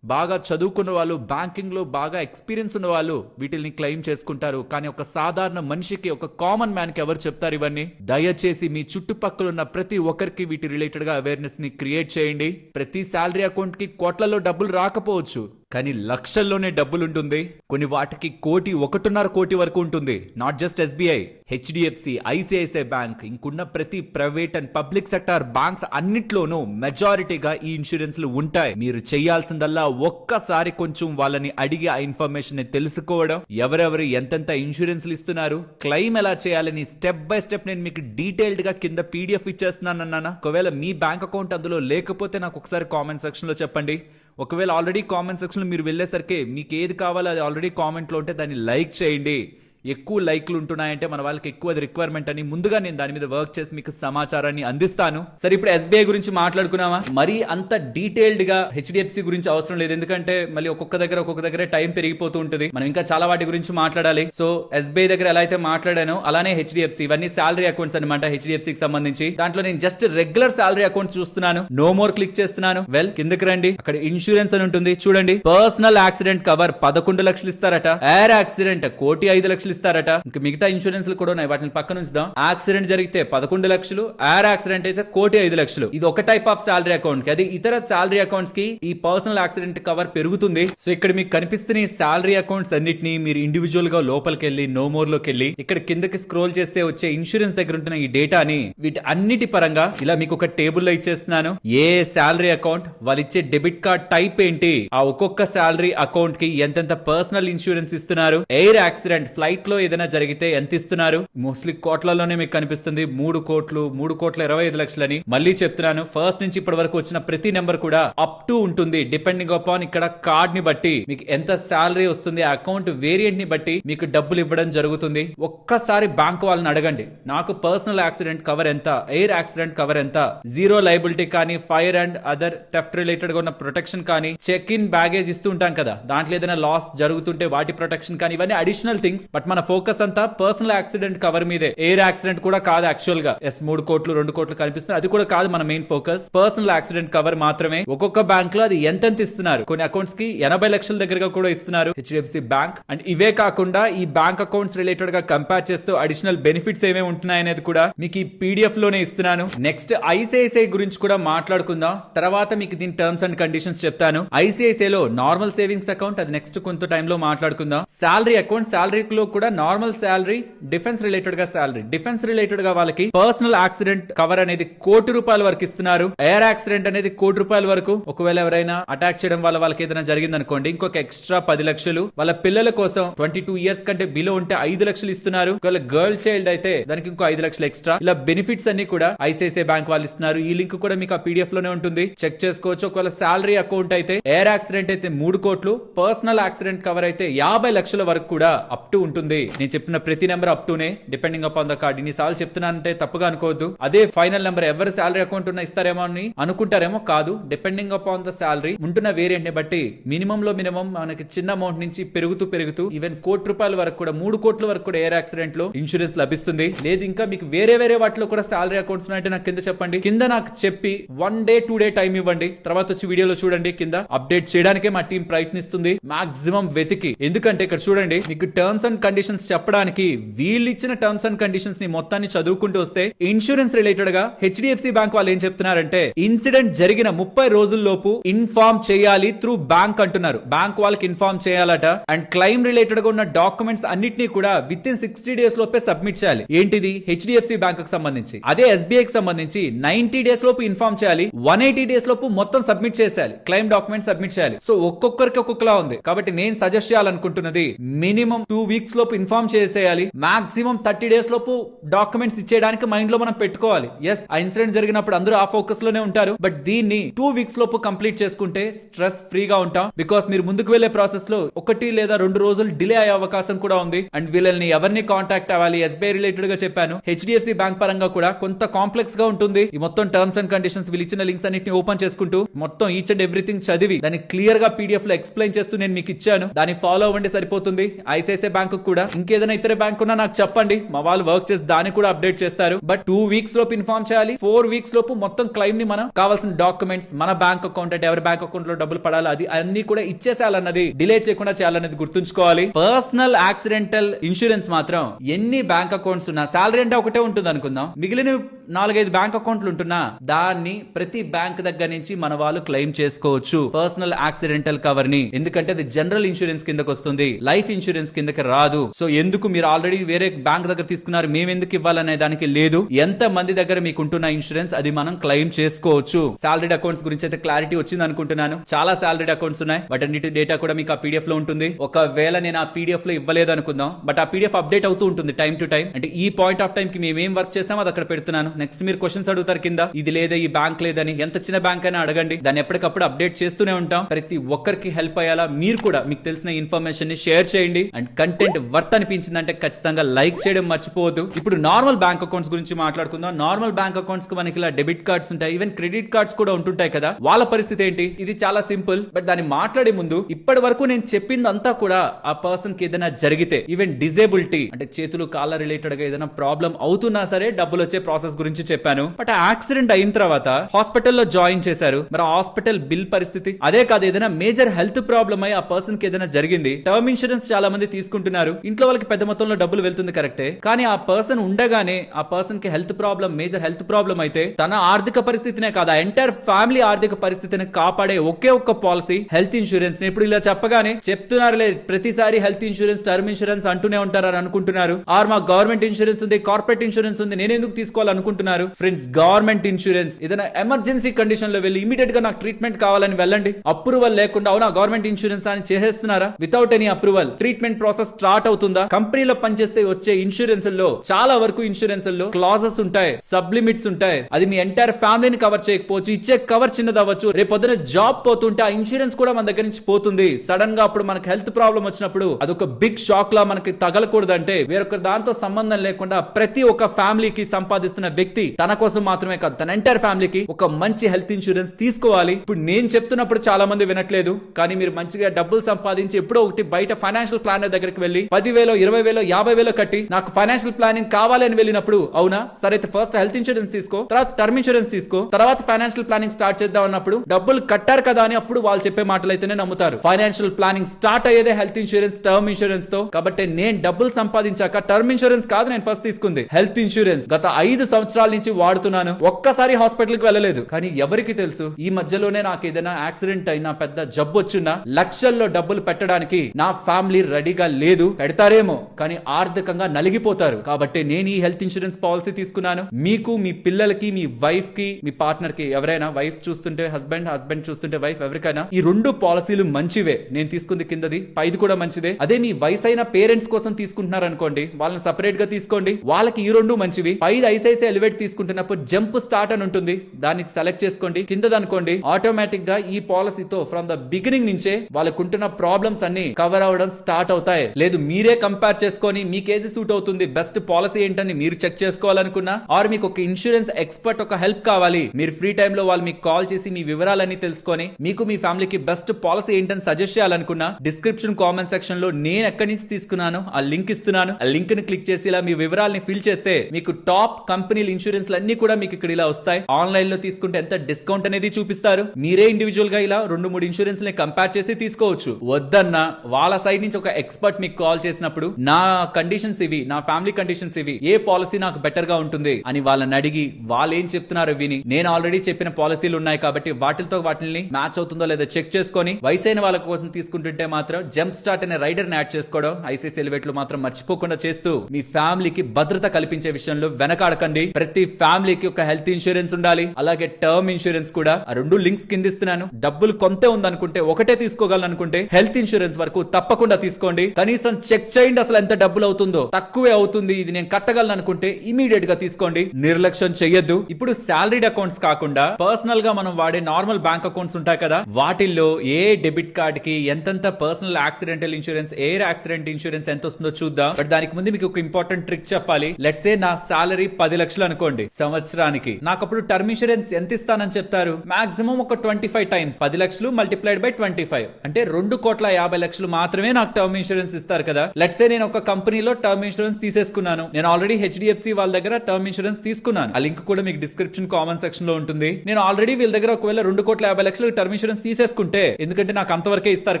బాగా చదువుకున్న వాళ్ళు బ్యాంకింగ్లో బాగా ఎక్స్పీరియన్స్ ఉన్న వాళ్ళు వీటిని క్లెయిమ్ చేసుకుంటారు. కానీ ఒక సాధారణ మనిషికి ఒక కామన్ మ్యాన్కి ఎవరు చెప్తారు ఇవన్నీ? దయచేసి మీ చుట్టుపక్కల ఉన్న ప్రతి ఒక్కరికి వీటి రిలేటెడ్గా అవేర్నెస్ని అవేర్నెస్ని క్రియేట్ చేయండి. ప్రతి శాలరీ అకౌంట్కి కోట్లలో డబ్బులు రాకపోవచ్చు. కానీ లక్షల్లోనే డబ్బులు ఉంటుంది కొన్ని వాటికి కోటి ఒకటిన్నర కోటి వరకు ఉంటుంది. Not just SBI HDFC ICICI bank ఇంకున్న ప్రతి private and public sector banks అన్నిట్లోనూ మెజారిటీగా ఈ ఇన్సూరెన్స్లు ఉంటాయి. మీరు చేయాల్సిందల్లా ఒక్కసారి కొంచెం వాళ్ళని అడిగి ఆ ఇన్ఫర్మేషన్ని తెలుసుకోవడం. ఎవరెవరు ఎంతెంత ఇన్సూరెన్స్లు ఇస్తున్నారు క్లెయిమ్ ఎలా చేయాలని స్టెప్ బై స్టెప్ నేను మీకు డీటెయిల్డ్గా కింద పీడిఎఫ్ ఇచ్చేస్తున్నాను అన్నానా ఒకవేళ మీ బ్యాంక్ అకౌంట్ అందులో లేకపోతే నాకు ఒకసారి కామెంట్ సెక్షన్లో చెప్పండి. ఒకవేళ ఆల్రెడీ కామెంట్ సెక్షన్లో మీరు వెళ్ళేసరికి మీకు ఏది కావాలో అది ఆల్రెడీ కామెంట్లో ఉంటే దాన్ని లైక్ చేయండి. ఎక్కువ లైక్లు ఉంటున్నాయంటే మన వాళ్ళకి ఎక్కువ రిక్వైర్మెంట్ అని ముందుగా నేను దాని మీద వర్క్ చేసి మీకు సమాచారాన్ని అందిస్తాను. సరే ఇప్పుడు ఎస్బీఐ గురించి మాట్లాడుకున్నామా? మరీ అంత డీటెయిల్డ్గా హెచ్డిఎఫ్సి గురించి అవసరం లేదు. ఎందుకంటే మళ్ళీ ఒక్కొక్క దగ్గర ఒక్కొక్క దగ్గర టైం పెరిగిపోతూ ఉంటుంది. మనం ఇంకా చాలా వాటి గురించి మాట్లాడాలి. సో ఎస్బీఐ దగ్గర ఎలా అయితే మాట్లాడానో అలానే హెచ్డిఎఫ్సి ఇవన్నీ శాలరీ అకౌంట్స్ అనమాట హెచ్డిఎఫ్సి కి సంబంధించి. దాంట్లో నేను జస్ట్ రెగ్యులర్ శాలరీ అకౌంట్ చూస్తున్నాను. నో మోర్ క్లిక్ చేస్తున్నాను. వెల్ కిందకి రండి. అక్కడ ఇన్సూరెన్స్ అని ఉంటుంది. చూడండి. పర్సనల్ యాక్సిడెంట్ కవర్ పదకొండు లక్షలు ఇస్తారట. ఎయిర్ యాక్సిడెంట్ కోటి ఐదు లక్షలు ఇస్తారట. ఇంకా మిగతా ఇన్సూరెన్స్ కూడా ఉన్నాయి. వాటిని పక్కన ఉంచుదాం. యాక్సిడెంట్ జరిగితే పదకొండు లక్షలు ఎయిర్ యాక్సిడెంట్ అయితే కోటి ఐదు లక్షలు. ఇది ఒక టైప్ ఆఫ్ శాలరీ అకౌంట్కి అది ఇతర శాలరీ అకౌంట్స్కి ఈ పర్సనల్ యాక్సిడెంట్ కవర్ పెరుగుతుంది. సో ఇక్కడ మీకు కనిపిస్తున్న ఈ శాలరీ అకౌంట్స్ అన్నిటిని మీరు ఇండివిజువల్గా లోపలికి వెళ్ళి నో మోర్లోకి వెళ్ళి ఇక్కడ కిందకి స్క్రోల్ చేస్తే వచ్చే ఇన్సూరెన్స్ దగ్గర ఉంటున్న ఈ డేటాని వీటి అన్నిటి పరంగా ఇలా మీకు ఒక టేబుల్లో ఇచ్చేస్తున్నాను. ఏ శాలరీ అకౌంట్? వాళ్ళు ఇచ్చే డెబిట్ కార్డ్ టైప్ ఏంటి? ఆ ఒక్కొక్క శాలరీ అకౌంట్కి ఎంతెంత పర్సనల్ ఇన్సూరెన్స్ ఇస్తున్నారు? ఎయిర్ యాక్సిడెంట్ ఫ్లైట్ లో ఏదైనా జరిగితే ఎంత ఇస్తున్నారు? మోస్ట్లీ కోట్లలోనే మీకు కనిపిస్తుంది. మూడు కోట్లు మూడు కోట్ల ఇరవై ఐదు లక్షలని. మళ్ళీ చెప్తున్నాను ఫస్ట్ నుంచి ఇప్పటి వరకు వచ్చిన ప్రతి నెంబర్ కూడా అప్ టు ఉంటుంది. డిపెండింగ్ అపాన్ ఇక్కడ కార్డ్ని బట్టి మీకు ఎంత శాలరీ వస్తుంది ఆ అకౌంట్ వేరియంట్ని బట్టి మీకు డబ్బులు ఇవ్వడం జరుగుతుంది. ఒక్కసారి బ్యాంక్ వాళ్ళని అడగండి. నాకు పర్సనల్ యాక్సిడెంట్ కవర్ ఎంత ఎయిర్ యాక్సిడెంట్ కవర్ ఎంత జీరో లైబిలిటీ కానీ ఫైర్ అండ్ అదర్ థెఫ్ట్ రిలేటెడ్గా ఉన్న ప్రొటెక్షన్ కానీ చెక్ ఇన్ బ్యాగేజ్ ఇస్తూ ఉంటాం కదా. దాంట్లో ఏదైనా లాస్ జరుగుతుంటే వాటి ప్రొటెక్షన్ కానీ ఇవన్నీ అడిషనల్ థింగ్స్. బట్ మన ఫోకస్ అంతా పర్సనల్ యాక్సిడెంట్ కవర్ మీదే. ఎయిర్ యాక్సిడెంట్ కూడా కాదు యాక్చువల్గా. ఎస్ మూడు కోట్లు రెండు కోట్లు కనిపిస్తుంది అది కూడా కాదు మన main focus personal accident cover మాత్రమే. ఒక్కొక్క బ్యాంక్లో అది ఎంతెంత ఇస్తున్నారు? కొన్ని అకౌంట్స్కి ఎనభై లక్షల దగ్గరగా కూడా ఇస్తున్నారు. హెచ్డిఎఫ్సి బ్యాంక్ అండ్ ఇవే కాకుండా ఈ బ్యాంక్ అకౌంట్స్ రిలేటెడ్గా కంపేర్ చేస్తూ అడిషనల్ బెనిఫిట్స్ ఏమేమి ఉంటున్నాయనేది కూడా మీకు ఈ పీడిఎఫ్లోనే ఇస్తున్నాను. నెక్స్ట్ ఐసిఐసిఐ గురించి కూడా మాట్లాడుకుందాం. తర్వాత మీకు దీని టర్మ్స్ అండ్ కండిషన్స్ చెప్తాను. ఐసిఐసిఐ లో నార్మల్ సేవింగ్స్ అకౌంట్ అది నెక్స్ట్ కొంత టైంలో మాట్లాడుకుందాం. శాలరీ అకౌంట్ శాలరీ లో కూడా నార్మల్ శాలరీ డిఫెన్స్ రిలేటెడ్గా శాలరీ డిఫెన్స్ రిలేటెడ్గా వాళ్ళకి పర్సనల్ యాక్సిడెంట్ కవర్ అనేది కోటి రూపాయల వరకు ఇస్తున్నారు. ఎయిర్ యాక్సిడెంట్ అనేది కోటి రూపాయల వరకు. ఒకవేళ ఎవరైనా అటాక్ చేయడం వల్ల వాళ్ళకి ఏదైనా జరిగింది అనుకోండి ఇంకొక ఎక్స్ట్రా పది లక్షలు వాళ్ళ పిల్లల కోసం ట్వంటీ టూ ఇయర్స్ కంటే బిలో ఉంటే ఐదు లక్షలు ఇస్తున్నారు. ఒకవేళ గర్ల్ చైల్డ్ అయితే దానికి ఇంకో ఐదు లక్షలు ఎక్స్ట్రా ఇలా బెనిఫిట్స్ అన్ని కూడా ఐసిఐసిఐ బ్యాంక్ వాళ్ళు ఇస్తున్నారు. ఈ లింక్ కూడా మీకు ఆ పీడిఎఫ్లోనే ఉంటుంది. చెక్ చేసుకోవచ్చు. ఒకవేళ శాలరీ అకౌంట్ అయితే ఎయిర్ యాక్సిడెంట్ అయితే మూడు కోట్లు పర్సనల్ యాక్సిడెంట్ కవర్ అయితే యాభై లక్షల వరకు కూడా అప్ టు ఉంటుంది. నేను చెప్పిన ప్రతి నెంబర్ అప్ టునే డిపెండింగ్ అపాన్ ద కార్డ్ ఇన్ని సార్లు చెప్తున్నానంటే తప్పుగా అనుకోవద్దు. అదే ఫైనల్ నెంబర్ ఎవరు శాలరీ అకౌంట్ ఉన్న ఇస్తారేమో అని అనుకుంటారేమో కాదు. డిపెండింగ్ అపాన్ ద శాలరీ ఉంటున్న వేరియంట్ని బట్టి మినిమం లో మినిమం మనకి చిన్న అమౌంట్ నుంచి పెరుగుతూ పెరుగుతూ ఈవెన్ కోటి రూపాయల వరకు కూడా మూడు కోట్ల వరకు కూడా ఎయిర్ యాక్సిడెంట్లో ఇన్సూరెన్స్ లభిస్తుంది. లేదు ఇంకా మీకు వేరే వేరే వాటిలో కూడా శాలరీ అకౌంట్స్ ఉన్నాయంటే నాకు కింద చెప్పండి. కింద నాకు చెప్పి one day two day time ఇవ్వండి. తర్వాత వచ్చి వీడియోలో చూడండి. కింద అప్డేట్ చేయడానికే మా టీం ప్రయత్నిస్తుంది. మాక్సిమం వెతికి. ఎందుకంటే ఇక్కడ చూడండి మీకు టర్మ్స్ అండ్ కండిషన్స్ చెప్పడానికి వీళ్ళిచ్చిన టర్మ్స్ అండ్ కండిషన్స్ని మొత్తాన్ని చదువుకుంటూ వస్తే ఇన్సూరెన్స్ రిలేటెడ్గా హెచ్డిఎఫ్సి బ్యాంక్ వాళ్ళు ఏం చెప్తున్నారంటే ఇన్సిడెంట్ జరిగిన ముప్పై రోజుల్లోపు ఇన్ఫార్మ్ చేయాలి త్రూ బ్యాంక్ అంటున్నారు. బ్యాంక్ వాళ్ళకి ఇన్ఫార్మ్ చేయాలట. అండ్ క్లైమ్ రిలేటెడ్గా ఉన్న డాక్యుమెంట్స్ అన్నిటినీ కూడా విత్ ఇన్ సిక్స్టీ డేస్ లోపే సబ్మిట్ చేయాలి. ఏంటిది? హెచ్డిఎఫ్సి బ్యాంక్కి సంబంధించి. అదే ఎస్బీఐ కి సంబంధించి నైన్టీ డేస్ లోపు ఇన్ఫార్మ్ చేయాలి. వన్ ఎయిటీ డేస్ లోపు మొత్తం సబ్మిట్ చేసేయాలి. క్లైమ్ డాక్యుమెంట్ సబ్మిట్ చేయాలి. సో ఒక్కొక్కరికి ఒక్కొక్కలా ఉంది. కాబట్టి నేను సజెస్ట్ చేయాలనుకుంటున్నది మినిమం టూ వీక్స్లో లోపు ఇన్ఫార్మ్ చేసేయాలి. మాక్సిమం థర్టీ డేస్ లోపు డాక్యుమెంట్స్ ఇచ్చేయడానికి మైండ్లో మనం పెట్టుకోవాలి. ఎస్ ఆ ఇన్సిడెంట్ జరిగినప్పుడు అందరూ ఆ ఫోకస్లోనే ఉంటారు. బట్ దీన్ని టూ వీక్స్ లోపు కంప్లీట్ చేసుకుంటే స్ట్రెస్ ఫ్రీగా ఉంటాం. బికాస్ మీరు ముందుకు వెళ్ళే ప్రాసెస్లో ఒకటి లేదా రెండు రోజులు డిలే అయ్యే అవకాశం కూడా ఉంది. అండ్ వీళ్ళని ఎవరిని కాంటాక్ట్ అవ్వాలి? ఎస్బీఐ రిలేటెడ్గా చెప్పాను. హెచ్డిఎఫ్సి బ్యాంక్ పరంగా కూడా కొంత కాంప్లెక్స్గా ఉంటుంది. ఈ మొత్తం టర్మ్స్ అండ్ కండిషన్స్ వీళ్ళు ఇచ్చిన లింక్స్ అన్నిటిని ఓపెన్ చేసుకుంటూ మొత్తం ఈచ్ అండ్ ఎవ్రీథింగ్ చదివి దాన్ని క్లియర్గా పీడిఎఫ్లో ఎక్స్ప్లెయిన్ చేస్తూ నేను మీకు ఇచ్చాను. దాన్ని ఫాలో అవ్వండి సరిపోతుంది. ఐసిఐసిఐ బ్యాంకు కూడా ఇంకేదైనా ఇతర బ్యాంక్ ఉన్నా నాకు చెప్పండి. మా వాళ్ళు వర్క్ చేసి దాన్ని కూడా అప్డేట్ చేస్తారు. బట్ టూ వీక్స్ లోపు ఇన్ఫార్మ్ చేయాలి. ఫోర్ వీక్స్ లోపు మొత్తం క్లైమ్ని మనం కావాల్సిన డాక్యుమెంట్స్ మన బ్యాంక్ అకౌంట్ అంటే ఎవరి బ్యాంక్ అకౌంట్లో డబ్బులు పడాలి అది అన్ని కూడా ఇచ్చేసేయాలన్నది డిలే చేయకుండా చేయాలన్నది గుర్తుంచుకోవాలి. పర్సనల్ యాక్సిడెంటల్ ఇన్సూరెన్స్ మాత్రం ఎన్ని బ్యాంక్ అకౌంట్స్ ఉన్నా శాలరీ అంటే ఒకటే ఉంటుంది అనుకుందాం. మిగిలిన నాలుగైదు బ్యాంక్ అకౌంట్లు ఉంటున్నా దాన్ని ప్రతి బ్యాంక్ దగ్గర నుంచి మన వాళ్ళు క్లెయిమ్ చేసుకోవచ్చు. పర్సనల్ యాక్సిడెంటల్ కవర్ని. ఎందుకంటే అది జనరల్ ఇన్సూరెన్స్ కిందకి వస్తుంది లైఫ్ ఇన్సూరెన్స్ కిందకి రాదు. సో ఎందుకు మీరు ఆల్రెడీ వేరే బ్యాంక్ దగ్గర తీసుకున్నారు? మేము ఎందుకు ఇవ్వాలనే దానికి లేదు. ఎంత మంది దగ్గర మీకు ఉంటున్న ఇన్సూరెన్స్ అది మనం క్లెయిమ్ చేసుకోవచ్చు. సాలరీడ్ అకౌంట్స్ గురించి అయితే క్లారిటీ వచ్చింది అనుకుంటున్నాను. చాలా సాలరీడ్ అకౌంట్స్ ఉన్నాయి. బట్ అన్నిటి డేటా కూడా మీకు ఆ పీడిఎఫ్లో ఉంటుంది. ఒకవేళ నేను ఆ పీడిఎఫ్లో ఇవ్వలేదు అనుకుందాం. బట్ ఆ పీడిఎఫ్ అప్డేట్ అవుతూ ఉంటుంది టైం టు టైం అంటే ఈ పాయింట్ ఆఫ్ టైం కి మేము ఏం వర్క్ చేసామో అది అక్కడ పెడుతున్నాను. నెక్స్ట్ మీరు క్వశ్చన్స్ అడుగుతారు కింద. ఇది లేదా ఈ బ్యాంక్ లేదని? ఎంత చిన్న బ్యాంక్ అయినా అడగండి. దాన్ని ఎప్పటికప్పుడు అప్డేట్ చేస్తూనే ఉంటాం. ప్రతి ఒక్కరికి హెల్ప్ అయ్యేలా మీరు కూడా మీకు తెలిసిన ఇన్ఫర్మేషన్ని షేర్ చేయండి. అండ్ కంటెంట్ వర్త్ అనిపించిందంటే ఖచ్చితంగా లైక్ చేయడం మర్చిపోవద్దు. ఇప్పుడు నార్మల్ బ్యాంక్ అకౌంట్స్ గురించి మాట్లాడుకుందాం. నార్మల్ బ్యాంక్ అకౌంట్స్కి మనకి ఇలా డెబిట్ కార్డ్స్ ఉంటాయి. ఈవెన్ క్రెడిట్ కార్డ్స్ కూడా ఉంటుంటాయి కదా. వాళ్ళ పరిస్థితి ఏంటి? ఇది చాలా సింపుల్. బట్ దాన్ని మాట్లాడే ముందు ఇప్పటి వరకు నేను చెప్పిందంతా కూడా ఆ పర్సన్కి ఏదైనా జరిగితే ఈవెన్ డిజేబిలిటీ అంటే చేతులు కాళ్ళ రిలేటెడ్గా ఏదైనా ప్రాబ్లం అవుతున్నా సరే డబ్బులు వచ్చే ప్రాసెస్ గురించి చెప్పాను. బట్ ఆ యాక్సిడెంట్ అయిన తర్వాత హాస్పిటల్లో జాయిన్ చేశారు. మరి హాస్పిటల్ బిల్ పరిస్థితి? అదే కాదు ఏదైనా మేజర్ హెల్త్ ప్రాబ్లమ్ అయి ఆ పర్సన్కి ఏదైనా జరిగింది. టర్మ్ ఇన్సూరెన్స్ చాలా మంది తీసుకుంటున్నారు. ఇంట్లో వాళ్ళకి పెద్ద మొత్తంలో డబ్బులు వెళ్తుంది కరెక్టే. కానీ ఆ పర్సన్ ఉండగానే ఆ పర్సన్కి health problem major health problem అయితే తన ఆర్థిక పరిస్థితినే కాదు ఆ ఎంటైర్ ఫ్యామిలీ ఆర్థిక పరిస్థితిని కాపాడే ఒకే ఒక్క పాలసీ హెల్త్ ఇన్సూరెన్స్ ఇప్పుడు ఇలా చెప్పగానే చెప్తున్నారులే ప్రతిసారి హెల్త్ ఇన్సూరెన్స్ టర్మ్ ఇన్సూరెన్స్ అంటూనే ఉంటారని అనుకుంటున్నారు. ఆర్ మా గవర్నమెంట్ ఇన్సూరెన్స్ ఉంది కార్పొరేట్ ఇన్సూరెన్స్ ఉంది నేను ఎందుకు తీసుకోవాలనుకుంటున్నారు? ఫ్రెండ్స్ గవర్నమెంట్ ఇన్సూరెన్స్ ఏదైనా ఎమర్జెన్సీ కండిషన్లో వెళ్ళి ఇమీడియట్గా నాకు ట్రీట్మెంట్ కావాలని వెళ్ళండి. అప్రూవల్ లేకుండా అవునా గవర్నమెంట్ ఇన్సూరెన్స్ అని చేసేస్తున్నారా? Without any approval treatment process start అవుతుందా? కంపెనీలో పనిచేస్తే వచ్చే ఇన్సూరెన్స్లో చాలా వరకు ఇన్సూరెన్స్లో క్లాజెస్ ఉంటాయి సబ్ లిమిట్స్ ఉంటాయి. అది మీ ఎంటైర్ ఫ్యామిలీని కవర్ చేయకపోవచ్చు ఇచ్చే కవర్ చిన్నది అవ్వచ్చు రేపు పొద్దున జాబ్ పోతుంటే ఆ ఇన్సూరెన్స్ కూడా మన దగ్గర నుంచి పోతుంది. సడన్గా అప్పుడు మనకి హెల్త్ ప్రాబ్లం వచ్చినప్పుడు అదొక బిగ్ షాక్ లా మనకి తగలకూడదంటే వేరొక దాంతో సంబంధం లేకుండా ప్రతి ఒక్క ఫ్యామిలీకి సంపాదిస్తున్న వ్యక్తి తన కోసం మాత్రమే కాదు తన ఎంటైర్ ఫ్యామిలీకి ఒక మంచి హెల్త్ ఇన్సూరెన్స్ తీసుకోవాలి. ఇప్పుడు నేను చెప్తున్నప్పుడు చాలా మంది వినట్లేదు కానీ మీరు మంచిగా డబ్బులు సంపాదించి ఎప్పుడో ఒకటి బయట ఫైనాన్షియల్ ప్లానర్ దగ్గరికి వెళ్ళి పదివేలో ఇరవై వేలో యాభై వేలో కట్టి నాకు ఫైనాన్షియల్ ప్లానింగ్ కావాలని వెళ్ళినప్పుడు అవునా? సరే అయితే ఫస్ట్ హెల్త్ ఇన్సూరెన్స్ తీసుకో తర్వాత టర్మ్ ఇన్సూరెన్స్ తీసుకో తర్వాత ఫైనాన్షియల్ ప్లానింగ్ స్టార్ట్ చేద్దాం అన్నప్పుడు డబ్బులు కట్టారు కదా అని అప్పుడు వాళ్ళు చెప్పే మాటలు అయితేనే నమ్ముతారు. ఫైనాన్షియల్ ప్లానింగ్ స్టార్ట్ అయ్యేదే హెల్త్ ఇన్సూరెన్స్ టర్మ్ ఇన్సూరెన్స్తో. కాబట్టి నేను డబ్బులు సంపాదించాక టర్మ్ ఇన్సూరెన్స్ కాదు నేను ఫస్ట్ తీసుకుంది. హెల్త్ ఇన్సూరెన్స్ గత ఐదు సంవత్సరాల నుంచి వాడుతున్నాను. ఒక్కసారి హాస్పిటల్కి వెళ్ళలేదు. కానీ ఎవరికి తెలుసు? ఈ మధ్యలోనే నాకు ఏదైనా యాక్సిడెంట్ అయినా పెద్ద జబ్బు వచ్చినా లక్షల్లో డబ్బులు పెట్టడానికి నా ఫ్యామిలీ రెడీగా లేదు. పెడతారేమో కానీ ఆర్థికంగా నలిగిపోతారు. కాబట్టి నేను ఈ హెల్త్ ఇన్సూరెన్స్ పాలసీ తీసుకున్నాను. మీకు మీ పిల్లలకి మీ వైఫ్కి మీ పార్ట్నర్కి ఎవరైనా వైఫ్ చూస్తుంటే హస్బెండ్ హస్బెండ్ చూస్తుంటే వైఫ్ ఎవరికైనా ఈ రెండు పాలసీలు మంచివే. నేను తీసుకుంది కిందది పైది కూడా మంచిదే. అదే మీ వయసు అయిన పేరెంట్స్ కోసం తీసుకుంటున్నారు అనుకోండి వాళ్ళని సపరేట్గా తీసుకోండి. వాళ్ళకి ఈ రెండు మంచివి. పైది ఐసైసీ ఎలివేట్ తీసుకుంటున్నప్పుడు జంప్ స్టార్ట్ అని ఉంటుంది. దానికి సెలెక్ట్ చేసుకోండి. కిందది అనుకోండి ఆటోమేటిక్గా ఈ పాలసీతో ఫ్రమ్ ద బిగినింగ్ నుంచే వాళ్ళకు ఉంటున్న ప్రాబ్లమ్స్ అన్ని కవర్ అవడం స్టార్ట్ అవుతాయి. లేదు మీ మీరే కంపేర్ చేసుకొని మీకు ఏది సూట్ అవుతుంది బెస్ట్ పాలసీ ఏంటని మీరు చెక్ చేసుకోవాలనుకున్నా ఆర్ మీకు ఒక ఇన్సూరెన్స్ ఎక్స్పర్ట్ ఒక హెల్ప్ కావాలి మీరు ఫ్రీ టైమ్లో వాళ్ళు మీకు కాల్ చేసి మీ వివరాలన్నీ తెలుసుకొని మీకు మీ ఫ్యామిలీకి బెస్ట్ పాలసీ ఏంటని సజెస్ట్ చేయాలనుకున్నా డిస్క్రిప్షన్ కామెంట్ సెక్షన్లో నేను ఎక్కడి నుంచి తీసుకున్నాను ఆ లింక్ ఇస్తున్నాను. ఆ లింక్ని క్లిక్ చేసి ఇలా మీ వివరాలని ఫిల్ చేస్తే మీకు టాప్ కంపెనీల ఇన్సూరెన్స్ అన్ని కూడా మీకు ఇక్కడ ఇలా వస్తాయి. ఆన్లైన్లో తీసుకుంటే ఎంత డిస్కౌంట్ అనేది చూపిస్తారు. మీరే ఇండివిజువల్గా ఇలా రెండు మూడు ఇన్సూరెన్స్ని కంపేర్ చేసి తీసుకోవచ్చు. వద్దన్నా వాళ్ళ సైడ్ నుంచి ఒక ఎక్స్పర్ట్ మీకు కాల్ చేసినప్పుడు నా కండిషన్స్ ఇవి నా ఫ్యామిలీ కండిషన్స్ ఇవి ఏ పాలసీ నాకు బెటర్గా ఉంటుంది అని వాళ్ళని అడిగి వాళ్ళు ఏం చెప్తున్నారు విని నేను ఆల్రెడీ చెప్పిన పాలసీలు ఉన్నాయి కాబట్టి వాటితో వాటిని మ్యాచ్ అవుతుందో లేదో చెక్ చేసుకొని వయసైన వాళ్ళ కోసం తీసుకుంటుంటే మాత్రం జంప్ స్టార్ట్ అనే రైడర్ని యాడ్ చేసుకోవడం ఐసీసీ ఎలివేట్లు మాత్రం మర్చిపోకుండా చేస్తూ మీ ఫ్యామిలీకి భద్రత కల్పించే విషయంలో వెనకాడకండి. ప్రతి ఫ్యామిలీకి ఒక హెల్త్ ఇన్సూరెన్స్ ఉండాలి. అలాగే టర్మ్ ఇన్సూరెన్స్ కూడా. ఆ రెండు లింక్స్ కింద ఇస్తున్నాను. డబ్బులు కొంతే ఉందనుకుంటే ఒకటే తీసుకోగలను అనుకుంటే హెల్త్ ఇన్సూరెన్స్ వరకు తప్పకుండా తీసుకోండి. కనీసం చెక్ చేయండి అసలు ఎంత డబ్బులు అవుతుందో. తక్కువే అవుతుంది ఇది నేను కట్టగలను అనుకుంటే ఇమీడియట్గా తీసుకోండి. నిర్లక్ష్యం చెయ్యొద్దు. ఇప్పుడు సాలరీడ్ అకౌంట్స్ కాకుండా పర్సనల్గా మనం వాడే నార్మల్ బ్యాంక్ అకౌంట్స్ ఉంటాయి కదా వాటిల్లో ఏ డెబిట్ కార్డ్కి ఎంతెంత personal accidental insurance air accident insurance ఎంత వస్తుందో చూద్దాం. బట్ దానికి ముందు మీకు ఒక ఇంపార్టెంట్ ట్రిక్ చెప్పాలి. లెట్స్ ఏ నా సాలరీ పది లక్షలు అనుకోండి సంవత్సరానికి. నాకు అప్పుడు టర్మ్ ఇన్సూరెన్స్ ఎంత ఇస్తానని చెప్తారు? మాక్సిమం ఒక ట్వంటీ ఫైవ్ టైమ్స్ పది లక్షలు మల్టిప్లైడ్ బై ట్వంటీ ఫైవ్ అంటే రెండు కోట్ల యాభై లక్షలు మాత్రమే నాకు టర్మ్ ఇన్సూరెన్స్ ఇస్తారు కదా. లెట్స్ సే నేను ఒక కంపెనీలో టర్మ్ ఇన్సూరెన్స్ తీసేసుకున్నాను. నేను ఆల్రెడీ హెచ్డిఎఫ్సి వాళ్ళ దగ్గర టర్మ్ ఇన్సూరెన్స్ తీసుకున్నాను. ఆ లింక్ కూడా మీకు డిస్క్రిప్షన్ కామెంట్ సెక్షన్లో ఉంటుంది. నేను ఆల్రెడీ వీళ్ళ దగ్గర ఒకవేళ రెండు కోట్ల యాభై లక్షలు టర్మ్ ఇన్సూరెన్స్ తీసేసుకుంటే ఎందుకంటే నాకు అంతవరకే ఇస్తారు